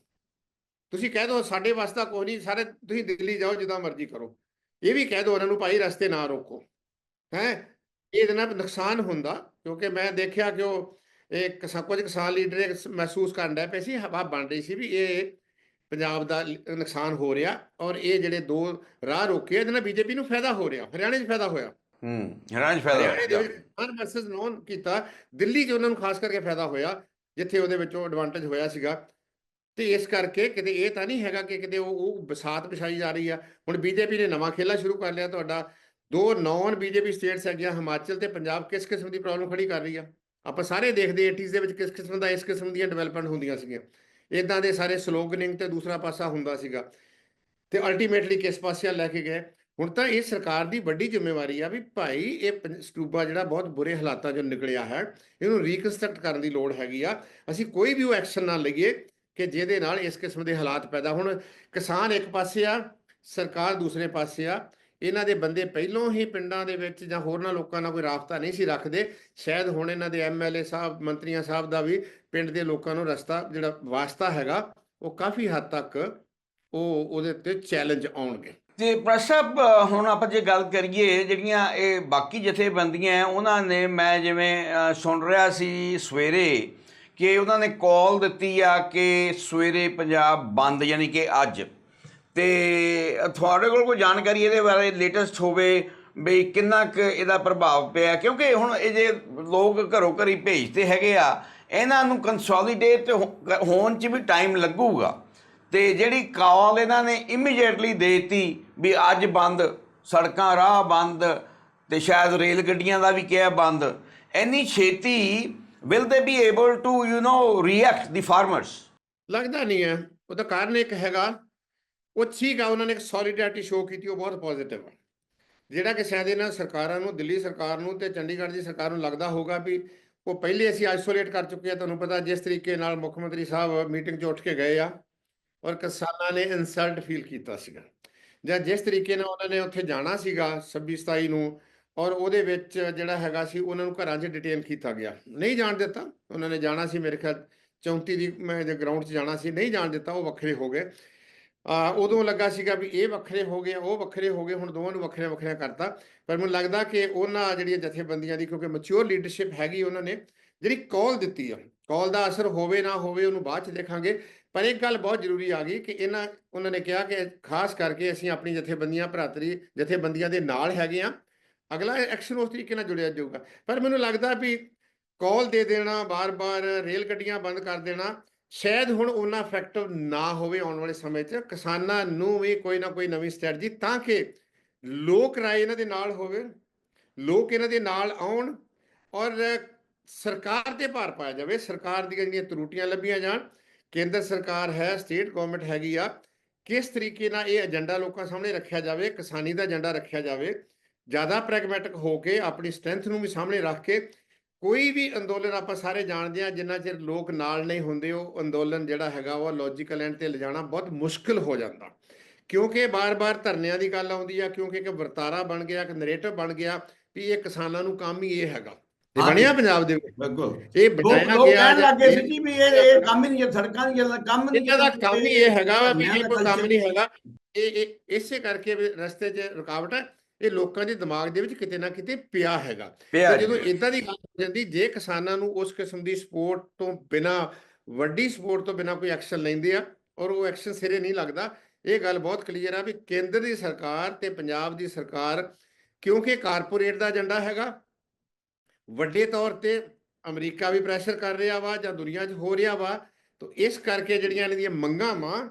ਤੁਸੀਂ ਕਹਿ ਦਿਓ ਸਾਡੇ ਵਾਸਤਾ ਕੋਈ ਨਹੀਂ ਸਾਰੇ ਤੁਸੀਂ ਦਿੱਲੀ ਜਾਓ ਜਿੱਦਾਂ ਮਰਜ਼ੀ ਕਰੋ। ਇਹ ਵੀ ਕਹਿ ਦਿਓ ਉਹਨਾਂ ਨੂੰ ਭਾਈ ਰਸਤੇ ਨਾ ਰੋਕੋ। ਹੈ? ਇਹਦੇ ਨਾਲ ਨੁਕਸਾਨ ਹੁੰਦਾ ਕਿਉਂਕਿ ਮੈਂ ਦੇਖਿਆ ਕਿ ਉਹ ਇਹ ਕੁਝ ਕਿਸਾਨ ਲੀਡਰ ਇਹ ਮਹਿਸੂਸ ਕਰਨ ਡੈ ਪਏ ਸੀ ਹਵਾ ਬਣ ਰਹੀ ਸੀ ਵੀ ਇਹ ਪੰਜਾਬ ਦਾ ਨੁਕਸਾਨ ਹੋ ਰਿਹਾ ਔਰ ਇਹ ਜਿਹੜੇ ਦੋ ਰਾਹ ਰੋਕੇ ਇਹਦੇ ਨਾਲ ਬੀਜੇਪੀ ਨੂੰ ਫਾਇਦਾ ਹੋ ਰਿਹਾ ਹਰਿਆਣੇ 'ਚ ਫਾਇਦਾ ਹੋਇਆ। ਹੂੰ ਫਾਇਦਾ ਹਰਿਆਣੇ ਦੇ ਹੋਇਆ। ਵਿੱਚ ਵਨ ਵਰਸਸ ਨੋਨ ਕੀਤਾ ਦਿੱਲੀ 'ਚ ਉਹਨਾਂ ਨੂੰ ਖਾਸ ਕਰਕੇ ਫਾਇਦਾ ਹੋਇਆ ਜਿੱਥੇ ਉਹਦੇ ਵਿੱਚੋਂ ਐਡਵਾਂਟੇਜ ਹੋਇਆ ਸੀਗਾ। ਤੇ ਇਸ ਕਰਕੇ ਕਿਤੇ ਇਹ ਤਾਂ ਨਹੀਂ ਹੈਗਾ ਕਿ ਕਿਤੇ ਉਹ ਉਹ ਬਸਾਤ ਵਿਛਾਈ ਜਾ ਰਹੀ ਆ। ਹੁਣ ਬੀਜੇਪੀ ਨੇ ਨਵਾਂ ਖੇਲਾ ਸ਼ੁਰੂ ਕਰ ਲਿਆ ਤੁਹਾਡਾ ਦੋ ਨੌਨ ਬੀਜੇਪੀ ਸਟੇਟਸ ਹੈਗੀਆਂ ਹਿਮਾਚਲ ਤੇ ਪੰਜਾਬ ਕਿਸ ਕਿਸਮ ਦੀ ਪ੍ਰੋਬਲਮ ਖੜੀ ਕਰ ਰਹੀ ਆ? ਆਪਾਂ ਸਾਰੇ ਦੇਖਦੇ 80s ਦੇ ਵਿੱਚ ਕਿਸ ਕਿਸਮ ਦਾ ਇਸ ਕਿਸਮ ਦੀਆਂ ਡਿਵੈਲਪਮੈਂਟ ਹੁੰਦੀਆਂ ਸੀਗੀਆਂ। ਇਦਾਂ ਦੇ ਸਾਰੇ ਸਲੋਗਨਿੰਗ ਤੇ ਦੂਸਰਾ ਪਾਸਾ ਹੁੰਦਾ ਸੀਗਾ। ਤੇ ਅਲਟੀਮੇਟਲੀ ਕਿਸ ਪਾਸੇ ਲੈ ਕੇ ਗਏ? ਹੁਣ ਤਾਂ ਇਹ ਸਰਕਾਰ ਦੀ ਵੱਡੀ ਜ਼ਿੰਮੇਵਾਰੀ ਆ ਵੀ ਭਾਈ ਇਹ ਪੰ- ਸਟੂਬਾ ਜਿਹੜਾ ਬਹੁਤ ਬੁਰੇ ਹਾਲਾਤਾਂ ਚੋਂ ਨਿਕਲਿਆ ਹੈ, ਇਹਨੂੰ ਰੀਕਨਸਟਰਕਟ ਕਰਨ ਦੀ ਲੋੜ ਹੈਗੀ ਆ। ਅਸੀਂ ਕੋਈ ਵੀ ਉਹ ਐਕਸ਼ਨ ਨਾ ਲਈਏ ਕਿ ਜਿਹਦੇ ਨਾਲ ਇਸ ਕਿਸਮ ਦੇ ਹਾਲਾਤ ਪੈਦਾ ਹੋਣ। ਕਿਸਾਨ ਇੱਕ ਪਾਸੇ ਆ, ਸਰਕਾਰ ਦੂਸਰੇ ਪਾਸੇ ਆ ਇਹਨਾਂ ਦੇ ਬੰਦੇ ਪਹਿਲੋਂ ਹੀ ਪਿੰਡਾਂ ਦੇ ਵਿੱਚ ਜਾਂ ਹੋਰਨਾਂ ਲੋਕਾਂ ਨਾਲ ਕੋਈ ਰਾਬਤਾ ਨਹੀਂ ਸੀ ਰੱਖਦੇ। ਸ਼ਾਇਦ ਹੁਣ ਇਹਨਾਂ ਦੇ ਐਮਐਲਏ ਸਾਹਿਬ, ਮੰਤਰੀਆਂ ਸਾਹਿਬ ਦਾ ਵੀ ਪਿੰਡ ਦੇ ਲੋਕਾਂ ਨੂੰ ਰਸਤਾ, ਜਿਹੜਾ ਵਾਸਤਾ ਹੈਗਾ, ਉਹ ਕਾਫੀ ਹੱਦ ਤੱਕ ਉਹ ਉਹਦੇ ਤੇ ਚੈਲੰਜ ਆਉਣਗੇ। ਤੇ ਪ੍ਰਸ਼ਭ ਹੁਣ ਆਪਾਂ ਜੇ ਗੱਲ ਕਰੀਏ, ਜਿਹੜੀਆਂ ਇਹ ਬਾਕੀ ਜਥੇਬੰਦੀਆਂ ਉਹਨਾਂ ਨੇ ਮੈਂ ਜਿਵੇਂ ਸੁਣ ਰਿਹਾ ਸੀ ਸਵੇਰੇ ਕਿ ਉਹਨਾਂ ਨੇ ਕਾਲ ਦਿੱਤੀ ਆ ਕਿ ਸਵੇਰੇ ਪੰਜਾਬ ਬੰਦ, ਯਾਨੀ ਕਿ ਅੱਜ। ਤੇ ਤੁਹਾਡੇ ਕੋਲ ਕੋਈ ਜਾਣਕਾਰੀ ਇਹਦੇ ਬਾਰੇ ਲੇਟੈਸਟ ਹੋਵੇ ਵੀ ਕਿੰਨਾ ਕੁ ਇਹਦਾ ਪ੍ਰਭਾਵ ਪਿਆ? ਕਿਉਂਕਿ ਹੁਣ ਇਹ ਜੇ ਲੋਕ ਘਰੋਂ ਘਰੀ ਭੇਜਦੇ ਹੈਗੇ ਆ, ਇਹਨਾਂ ਨੂੰ ਕੰਸੋਲੀਡੇਟ ਹੋਣ 'ਚ ਵੀ ਟਾਈਮ ਲੱਗੂਗਾ। ਤੇ ਜਿਹੜੀ ਕਾਲ ਇਹਨਾਂ ਨੇ ਇਮੀਡੀਏਟਲੀ ਦੇਤੀ ਵੀ ਅੱਜ ਬੰਦ, ਸੜਕਾਂ ਰਾਹ ਬੰਦ ਤੇ ਸ਼ਾਇਦ ਰੇਲ ਗੱਡੀਆਂ ਦਾ ਵੀ ਕਿਹਾ ਬੰਦ, ਇੰਨੀ ਛੇਤੀ will they be able to you know react the farmers ਲੱਗਦਾ ਨਹੀਂ ਹੈ। ਉਹਦਾ ਕਾਰਨ ਇੱਕ ਹੈਗਾ। ਉਹ ਠੀਕ ਆ ਉਹਨਾਂ ਨੇ ਇੱਕ ਸੋਲੀਡੈਰਿਟੀ ਸ਼ੋਅ ਕੀਤੀ, ਉਹ ਬਹੁਤ ਪੋਜ਼ਿਟਿਵ ਆ। ਜਿਹੜਾ ਕਿ ਸ਼ਾਇਦ ਇਹਨਾਂ ਸਰਕਾਰਾਂ ਨੂੰ, ਦਿੱਲੀ ਸਰਕਾਰ ਨੂੰ ਤੇ ਚੰਡੀਗੜ੍ਹ ਦੀ ਸਰਕਾਰ ਨੂੰ ਲੱਗਦਾ ਹੋਗਾ ਵੀ ਉਹ ਪਹਿਲੇ ਅਸੀਂ ਆਈਸੋਲੇਟ ਕਰ ਚੁੱਕੇ ਆ, ਤੁਹਾਨੂੰ ਪਤਾ ਜਿਸ ਤਰੀਕੇ ਨਾਲ ਮੁੱਖ ਮੰਤਰੀ ਸਾਹਿਬ ਮੀਟਿੰਗ 'ਚ ਉੱਠ ਕੇ ਗਏ ਆ ਔਰ ਕਿਸਾਨਾਂ ਨੇ ਇਨਸਲਟ ਫੀਲ ਕੀਤਾ ਸੀਗਾ। ਜਾਂ ਜਿਸ ਤਰੀਕੇ ਨਾਲ ਉਹਨਾਂ ਨੇ ਉੱਥੇ ਜਾਣਾ ਸੀਗਾ 26 27 ਨੂੰ ਔਰ ਉਹਦੇ ਵਿੱਚ ਜਿਹੜਾ ਹੈਗਾ ਸੀ, ਉਹਨਾਂ ਨੂੰ ਘਰਾਂ 'ਚ ਡਿਟੇਨ ਕੀਤਾ ਗਿਆ। ਨਹੀਂ ਜਾਣ ਦਿੱਤਾ, ਉਹਨਾਂ ਨੇ ਜਾਣਾ ਸੀ ਮੇਰੇ ਖਿਆਲ 34 ਦੀ ਮੈਂ ਗਰਾਊਂਡ 'ਚ ਜਾਣਾ ਸੀ, ਨਹੀਂ ਜਾਣ ਦਿੱਤਾ, ਉਹ ਵੱਖਰੇ ਹੋ ਗਏ। ਆ ਉਦੋਂ ਲੱਗਾ ਸੀਗਾ ਵੀ ਇਹ ਵੱਖਰੇ ਹੋ ਗਏ, ਉਹ ਵੱਖਰੇ ਹੋ ਗਏ, ਹੁਣ ਦੋਵਾਂ ਨੂੰ ਵੱਖਰੇ ਵੱਖਰੇ ਕਰਤਾ। ਪਰ ਮੈਨੂੰ ਲੱਗਦਾ ਕਿ ਉਹਨਾਂ ਜਿਹੜੀਆਂ ਜਥੇਬੰਦੀਆਂ ਦੀ ਕਿਉਂਕਿ ਮੈਚੁਰ ਲੀਡਰਸ਼ਿਪ ਹੈਗੀ ਉਹਨਾਂ ਨੇ ਜਿਹੜੀ ਕਾਲ ਦਿੱਤੀ ਆ ਕਾਲ ਦਾ ਅਸਰ ਹੋਵੇ ਨਾ ਹੋਵੇ ਉਹਨੂੰ ਬਾਅਦ ਚ ਦੇਖਾਂਗੇ। ਪਰ ਇੱਕ ਗੱਲ ਬਹੁਤ ਜ਼ਰੂਰੀ ਆ ਗਈ ਕਿ ਇਹਨਾਂ, ਉਹਨਾਂ ਨੇ ਕਿਹਾ ਕਿ ਖਾਸ ਕਰਕੇ ਅਸੀਂ ਆਪਣੀ ਜਥੇਬੰਦੀਆਂ, ਭਰਾਤਰੀ ਜਥੇਬੰਦੀਆਂ ਦੇ ਨਾਲ ਹੈਗੇ ਆ। ਅਗਲਾ ਐਕਸ਼ਨ ਉਸ ਤਰੀਕੇ ਨਾਲ ਜੁੜਿਆ ਜਾਊਗਾ। ਪਰ ਮੈਨੂੰ ਲੱਗਦਾ ਵੀ ਕਾਲ ਦੇ ਦੇਣਾ, ਬਾਰ-ਬਾਰ ਰੇਲ ਗੱਡੀਆਂ ਬੰਦ ਕਰ ਦੇਣਾ ਸ਼ਾਇਦ ਹੁਣ ਉਹਨਾਂ ਇਫੈਕਟਿਵ ਨਾ ਹੋਵੇ ਆਉਣ ਵਾਲੇ ਸਮੇਂ 'ਚ, ਕਿਸਾਨਾਂ ਨੂੰ ਵੀ ਕੋਈ ਨਾ ਕੋਈ ਨਵੀਂ ਸਟ੍ਰੈਟਜੀ ਤਾਂ ਕਿ ਲੋਕ ਰਾਏ ਇਹਨਾਂ ਦੇ ਨਾਲ ਹੋਵੇ, ਲੋਕ ਇਹਨਾਂ ਦੇ ਨਾਲ ਆਉਣ ਔਰ ਸਰਕਾਰ ਤੇ ਭਾਰ ਪਾਇਆ ਜਾਵੇ, ਸਰਕਾਰ ਦੀਆਂ ਜਿਹੜੀਆਂ ਤਰੁੱਟੀਆਂ ਲੱਭੀਆਂ ਜਾਣ, ਕੇਂਦਰ ਸਰਕਾਰ ਹੈ, ਸਟੇਟ ਗਵਰਨਮੈਂਟ ਹੈਗੀ ਆ, ਕਿਸ ਤਰੀਕੇ ਨਾਲ ਇਹ ਏਜੰਡਾ ਲੋਕਾਂ ਸਾਹਮਣੇ ਰੱਖਿਆ ਜਾਵੇ, ਕਿਸਾਨੀ ਦਾ ਏਜੰਡਾ ਰੱਖਿਆ ਜਾਵੇ, ਜ਼ਿਆਦਾ ਪ੍ਰੈਗਮੈਟਿਕ ਹੋ ਕੇ ਆਪਣੀ ਸਟਰੈਂਥ ਨੂੰ ਵੀ ਸਾਹਮਣੇ ਰੱਖ ਕੇ ਕੋਈ ਵੀ ਅੰਦੋਲਨ ਆਪਾਂ ਸਾਰੇ ਜਾਣਦੇ ਆ ਜਿੰਨਾ ਚਿਰ ਲੋਕ ਨਾਲ ਨਹੀਂ ਹੁੰਦੇ ਉਹ ਅੰਦੋਲਨ ਜਿਹੜਾ ਹੈਗਾ ਉਹ ਲੌਜੀਕਲ ਐਂਡ ਤੇ ਲਿਜਾਣਾ ਬਹੁਤ ਮੁਸ਼ਕਲ ਹੋ ਜਾਂਦਾ। ਕਿਉਂਕਿ ਬਾਰ-ਬਾਰ ਧਰਨਿਆਂ ਦੀ ਗੱਲ ਆਉਂਦੀ ਆ ਕਿਉਂਕਿ ਇੱਕ ਵਰਤਾਰਾ ਬਣ ਗਿਆ ਇੱਕ ਨਰੇਟਿਵ ਬਣ ਗਿਆ ਵੀ ਇਹ ਕਿਸਾਨਾਂ ਨੂੰ ਕੰਮ ਹੀ ਇਹ ਹੈਗਾ। ਇਹ। ਬਣਿਆ ਪੰਜਾਬ ਦੇ ਵਿੱਚ। ਬਿਲਕੁਲ। ਇਹ ਬਣਾਇਆ ਗਿਆ ਲੱਗੇ ਸੀ ਜੀ ਵੀ ਇਹ ਇਹ ਕੰਮ ਹੀ ਨਹੀਂ ਹੈ ਸੜਕਾਂ ਨਹੀਂ ਚੱਲਦਾ ਕੰਮ ਨਹੀਂ ਇਹਨਾਂ ਦਾ ਕੰਮ ਹੀ ਇਹ ਹੈਗਾ ਵਾ ਇਹ ਕੋਈ ਕੰਮ ਨਹੀਂ ਹੈਗਾ। ਇਹ ਇਹ ਇਸੇ ਕਰਕੇ ਰਸਤੇ 'ਚ ਰੁਕਾਵਟ ਹੈ। ਇਹ ਲੋਕਾਂ ਦੇ ਦਿਮਾਗ ਦੇ ਵਿੱਚ ਕਿਤੇ ਨਾ ਕਿਤੇ ਪਿਆ ਹੈਗਾ ਜਦੋਂ। ਇਦਾਂ ਦੀ ਗੱਲ ਹੋ ਜਾਂਦੀ ਜੇ ਕਿਸਾਨਾਂ ਨੂੰ ਉਸ ਕਿਸਮ ਦੀ ਸਪੋਰਟ ਤੋਂ ਬਿਨਾ ਵੱਡੀ ਸਪੋਰਟ ਤੋਂ ਬਿਨਾ ਕੋਈ ਐਕਸ਼ਨ ਲੈਂਦੇ ਆ ਔਰ ਉਹ ਐਕਸ਼ਨ ਸਿਰੇ ਨਹੀਂ ਲੱਗਦਾ ਇਹ ਗੱਲ ਬਹੁਤ ਕਲੀਅਰ ਆ ਵੀ ਕੇਂਦਰ ਦੀ ਸਰਕਾਰ ਤੇ ਪੰਜਾਬ ਦੀ ਸਰਕਾਰ ਕਿਉਂਕਿ ਕਾਰਪੋਰੇਟ ਦਾ ਏਜੰਡਾ ਹੈਗਾ ਵੱਡੇ ਤੌਰ ਤੇ ਅਮਰੀਕਾ ਵੀ ਪ੍ਰੈਸ਼ਰ ਕਰ ਰਿਹਾ ਵਾ ਜਾਂ ਦੁਨੀਆ 'ਚ ਹੋ ਰਿਹਾ ਵਾ ਤਾਂ ਇਸ ਕਰਕੇ ਜਿਹੜੀਆਂ ਇਹਨਾਂ ਦੀਆਂ ਮੰਗਾਂ ਵਾ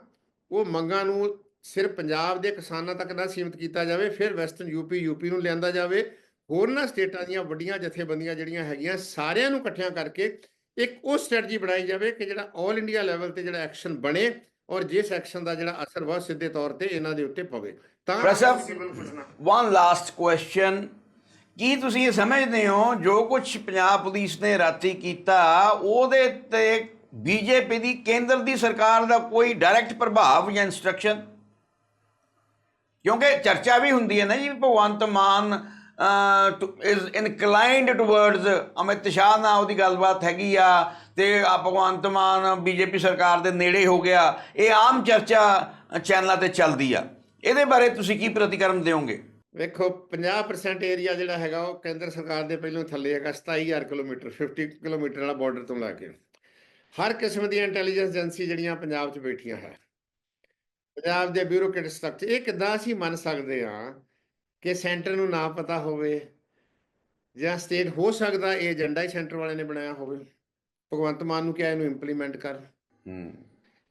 ਉਹ ਮੰਗਾਂ ਨੂੰ ਸਿਰਫ ਪੰਜਾਬ ਦੇ ਕਿਸਾਨਾਂ ਤੱਕ ਨਾ ਸੀਮਿਤ ਕੀਤਾ ਜਾਵੇ ਫਿਰ ਵੈਸਟਰਨ ਯੂਪੀ ਯੂਪੀ ਨੂੰ ਲਿਆਂਦਾ ਜਾਵੇ। ਹੋਰਨਾਂ ਸਟੇਟਾਂ ਦੀਆਂ ਵੱਡੀਆਂ ਜਥੇਬੰਦੀਆਂ ਜਿਹੜੀਆਂ ਹੈਗੀਆਂ ਸਾਰਿਆਂ ਨੂੰ ਇਕੱਠਿਆਂ ਕਰਕੇ ਇੱਕ ਉਹ ਸਟ੍ਰੈਟਜੀ ਬਣਾਈ ਜਾਵੇ ਕਿ ਜਿਹੜਾ 올 ਇੰਡੀਆ ਲੈਵਲ ਤੇ ਜਿਹੜਾ ਐਕਸ਼ਨ ਬਣੇ ਔਰ ਜਿਸ ਐਕਸ਼ਨ ਦਾ ਜਿਹੜਾ ਅਸਰ ਵਾ ਸਿੱਧੇ ਤੌਰ ਤੇ ਇਹਨਾਂ ਦੇ ਉੱਤੇ ਪਵੇ। ਤਾਂ ਵਨ ਲਾਸਟ ਕੁਐਸਚਨ ਕੀ ਤੁਸੀਂ ਇਹ ਸਮਝਦੇ ਹੋ ਜੋ ਕੁਝ ਪੰਜਾਬ ਪੁਲਿਸ ਨੇ ਰਾਤੀ ਕੀਤਾ ਉਹਦੇ ਤੇ ਬੀਜੇਪੀ ਦੀ ਕੇਂਦਰ ਦੀ ਸਰਕਾਰ ਦਾ ਕੋਈ ਡਾਇਰੈਕਟ ਪ੍ਰਭਾਵ ਜਾਂ ਇਨਸਟਰਕਸ਼ਨ ਕਿਉਂਕਿ ਚਰਚਾ ਵੀ ਹੁੰਦੀ ਹੈ ਨਾ ਜੀ, Bhagwant Mann is inclined towards Amit Shah ਨਾਲ ਉਹਦੀ ਗੱਲਬਾਤ ਹੈਗੀ ਆ ਤੇ ਆ ਭਗਵੰਤ ਮਾਨ ਬੀਜੇਪੀ ਸਰਕਾਰ ਦੇ ਨੇੜੇ ਹੋ ਗਿਆ। ਇਹ ਆਮ ਚਰਚਾ ਚੈਨਲਾਂ ਤੇ ਚੱਲਦੀ ਆ। ਇਹਦੇ ਬਾਰੇ ਤੁਸੀਂ ਕੀ ਪ੍ਰਤੀਕਰਮ ਦਿਓਗੇ? ਵੇਖੋ 50% ਏਰੀਆ ਜਿਹੜਾ ਹੈਗਾ ਉਹ ਕੇਂਦਰ ਸਰਕਾਰ ਦੇ ਪਹਿਲੋਂ ਥੱਲੇ ਹੈਗਾ 27000 ਕਿਲੋਮੀਟਰ 50 ਕਿਲੋਮੀਟਰ ਵਾਲਾ ਬਾਰਡਰ ਤੋਂ ਲਾ ਕੇ। ਹਰ ਕਿਸਮ ਦੀਆਂ ਇੰਟੈਲੀਜੈਂਸ ਏਜੰਸੀ ਜਿਹੜੀਆਂ ਪੰਜਾਬ 'ਚ ਬੈਠੀਆਂ ਹੈ। ਪੰਜਾਬ ਦੇ ਬਿਊਰੋਕਰੇਟ ਸਟਰਕਚਰ ਇਹ ਕਿੱਦਾਂ ਅਸੀਂ ਮੰਨ ਸਕਦੇ ਹਾਂ ਕਿ ਸੈਂਟਰ ਨੂੰ ਨਾ ਪਤਾ ਹੋਵੇ ਜਾਂ ਸਟੇਟ ਹੋ ਸਕਦਾ ਇਹ ਏਜੰਡਾ ਹੀ ਸੈਂਟਰ ਵਾਲੇ ਨੇ ਬਣਾਇਆ ਹੋਵੇ। ਭਗਵੰਤ ਮਾਨ ਨੂੰ ਕਿਹਾ ਇਹਨੂੰ ਇੰਪਲੀਮੈਂਟ ਕਰ। ਹੂੰ।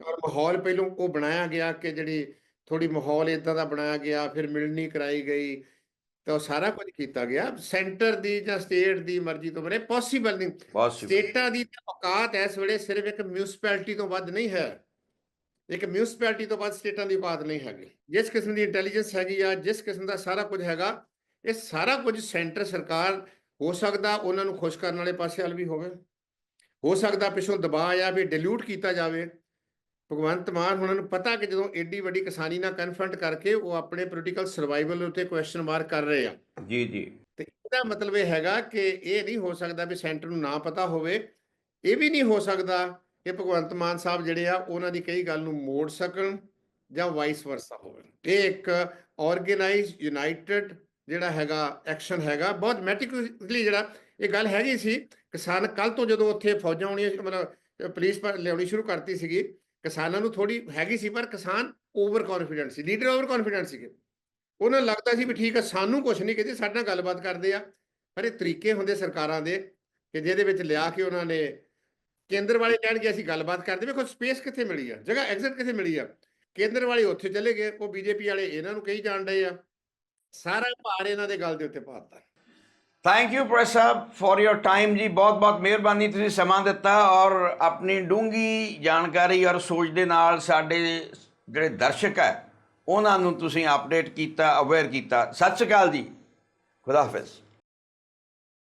ਔਰ ਮਾਹੌਲ ਪਹਿਲੋਂ ਉਹ ਬਣਾਇਆ ਗਿਆ ਕਿ ਜਿਹੜੀ ਥੋੜੀ ਮਾਹੌਲ ਇਦਾਂ ਦਾ ਬਣਾਇਆ ਗਿਆ ਫਿਰ ਮਿਲਣੀ ਕਰਾਈ ਗਈ ਤਾਂ ਉਹ ਸਾਰਾ ਕੁਝ ਕੀਤਾ ਗਿਆ। ਸੈਂਟਰ ਦੀ ਜਾਂ ਸਟੇਟ ਦੀ ਮਰਜ਼ੀ ਤੋਂ ਬਣੇ ਪੋਸੀਬਲ ਨਹੀਂ। ਸਟੇਟਾਂ ਦੀ ਤਾਂ ਔਕਾਤ ਇਸ ਵੇਲੇ ਸਿਰਫ ਇੱਕ ਮਿਊਨਿਸਪੈਲਿਟੀ ਤੋਂ ਵੱਧ ਨਹੀਂ ਹੈ। ਇੱਕ ਮਿਊਨਿਸਪੈਲਿਟੀ ਤੋਂ ਵੱਧ ਸਟੇਟਾਂ ਦੀ ਔਕਾਤ ਨਹੀਂ ਹੈਗੀ। ਜਿਸ ਕਿਸਮ ਦੀ ਇੰਟੈਲੀਜੈਂਸ ਹੈਗੀ ਆ ਜਿਸ ਕਿਸਮ ਦਾ ਸਾਰਾ ਕੁਝ ਹੈਗਾ ਇਹ ਸਾਰਾ ਕੁਝ ਸੈਂਟਰ ਸਰਕਾਰ ਹੋ ਸਕਦਾ ਉਹਨਾਂ ਨੂੰ ਖੁਸ਼ ਕਰਨ ਵਾਲੇ ਪਾਸੇ ਵੱਲ ਵੀ ਹੋਵੇ। ਹੋ ਸਕਦਾ ਪਿੱਛੋਂ ਦਬਾਅ ਆ ਵੀ ਡਿਲੂਟ ਕੀਤਾ ਜਾਵੇ। ਭਗਵੰਤ ਮਾਨ ਉਹਨਾਂ ਨੂੰ ਪਤਾ ਕਿ ਜਦੋਂ ਏਡੀ ਵੱਡੀ ਕਿਸਾਨੀ ਨਾਲ ਕਨਫਰੰਟ ਕਰਕੇ ਉਹ ਆਪਣੇ ਪੋਲੀਟੀਕਲ ਸਰਵਾਈਵਲ ਉੱਤੇ ਕੁਐਸਚਨ ਮਾਰਕ ਕਰ ਰਹੇ ਆ। ਜੀ ਜੀ। ਤੇ ਇਹਦਾ ਮਤਲਬ ਇਹ ਹੈਗਾ ਕਿ ਇਹ ਨਹੀਂ ਹੋ ਸਕਦਾ ਵੀ ਸੈਂਟਰ ਨੂੰ ਨਾ ਪਤਾ ਹੋਵੇ। ਇਹ ਵੀ ਨਹੀਂ ਹੋ ਸਕਦਾ ਕਿ ਭਗਵੰਤ ਮਾਨ ਸਾਹਿਬ ਜਿਹੜੇ ਆ, ਉਹਨਾਂ ਦੀ ਕਈ ਗੱਲ ਨੂੰ ਮੋੜ ਸਕਣ ਜਾਂ ਵਾਈਸ ਵਰਸਾ ਹੋਵੇ। ਇਹ ਇੱਕ ਆਰਗੇਨਾਈਜ਼ ਯੂਨਾਈਟਿਡ ਜਿਹੜਾ ਹੈਗਾ ਐਕਸ਼ਨ ਹੈਗਾ। ਬਹੁਤ ਮੈਟਿਕਲੀ ਜਿਹੜਾ ਇਹ ਗੱਲ ਹੈਗੀ ਸੀ, ਕਿਸਾਨ ਕੱਲ ਤੋਂ ਜਦੋਂ ਉੱਥੇ ਫੌਜਾਂ ਆਉਣੀਆਂ ਮਤਲਬ ਪੁਲਿਸ ਪਰ ਲਿਆਉਣੀ ਸ਼ੁਰੂ ਕਰਤੀ ਸੀਗੀ, ਕਿਸਾਨਾਂ ਨੂੰ ਥੋੜੀ ਹੈਗੀ ਸੀ, ਪਰ ਕਿਸਾਨ ਓਵਰ ਕੌਨਫੀਡੈਂਟ ਸੀ ਲੀਡਰ ਓਵਰ ਕੌਨਫੀਡੈਂਟ ਸੀਗੇ। ਉਹਨਾਂ ਨੂੰ ਲੱਗਦਾ ਸੀ ਵੀ ਠੀਕ ਆ, ਸਾਨੂੰ ਕੁਝ ਨਹੀਂ, ਕਹਿੰਦੇ ਸਾਡੇ ਨਾਲ ਗੱਲਬਾਤ ਕਰਦੇ ਆ। ਪਰ ਇਹ ਤਰੀਕੇ ਹੁੰਦੇ ਸਰਕਾਰਾਂ ਦੇ ਕਿ ਜਿਹਦੇ ਵਿੱਚ ਲਿਆ ਕੇ ਉਹਨਾਂ ਨੇ ਕੇਂਦਰ ਵਾਲੇ ਕਹਿਣਗੇ, ਅਸੀਂ ਗੱਲਬਾਤ ਕਰਦੇ ਵੇਖੋ, ਸਪੇਸ ਕਿੱਥੇ ਮਿਲੀ ਆ? ਜਗ੍ਹਾ ਐਗਜ਼ਿਟ ਕਿੱਥੇ ਮਿਲੀ ਆ? ਕੇਂਦਰ ਵਾਲੇ ਉੱਥੇ ਚਲੇ ਗਏ, ਉਹ ਬੀਜੇਪੀ ਵਾਲੇ ਇਹਨਾਂ ਨੂੰ ਕਹੀ ਜਾਣ ਰਹੇ ਆ। ਸਾਰਾ ਭਾਰ ਇਹਨਾਂ ਦੇ ਗੱਲ ਦੇ ਉੱਤੇ ਪਾਤਾ thank you professor sahib for your time ji. ਬਹੁਤ-ਬਹੁਤ ਮਿਹਰਬਾਨੀ ਤੁਸੀਂ ਸਮਾਂ ਦਿੱਤਾ ਔਰ ਆਪਣੀ ਡੂੰਗੀ ਜਾਣਕਾਰੀ ਔਰ ਸੋਚ ਦੇ ਨਾਲ ਸਾਡੇ ਜਿਹੜੇ ਦਰਸ਼ਕ ਹੈ, ਉਹਨਾਂ ਨੂੰ ਤੁਸੀਂ ਅਪਡੇਟ ਕੀਤਾ ਅਵੇਅਰ ਕੀਤਾ। ਸਤਿ ਸ਼੍ਰੀ ਅਕਾਲ ਜੀ। ਖੁਦਾ ਹਾਫਿਜ਼।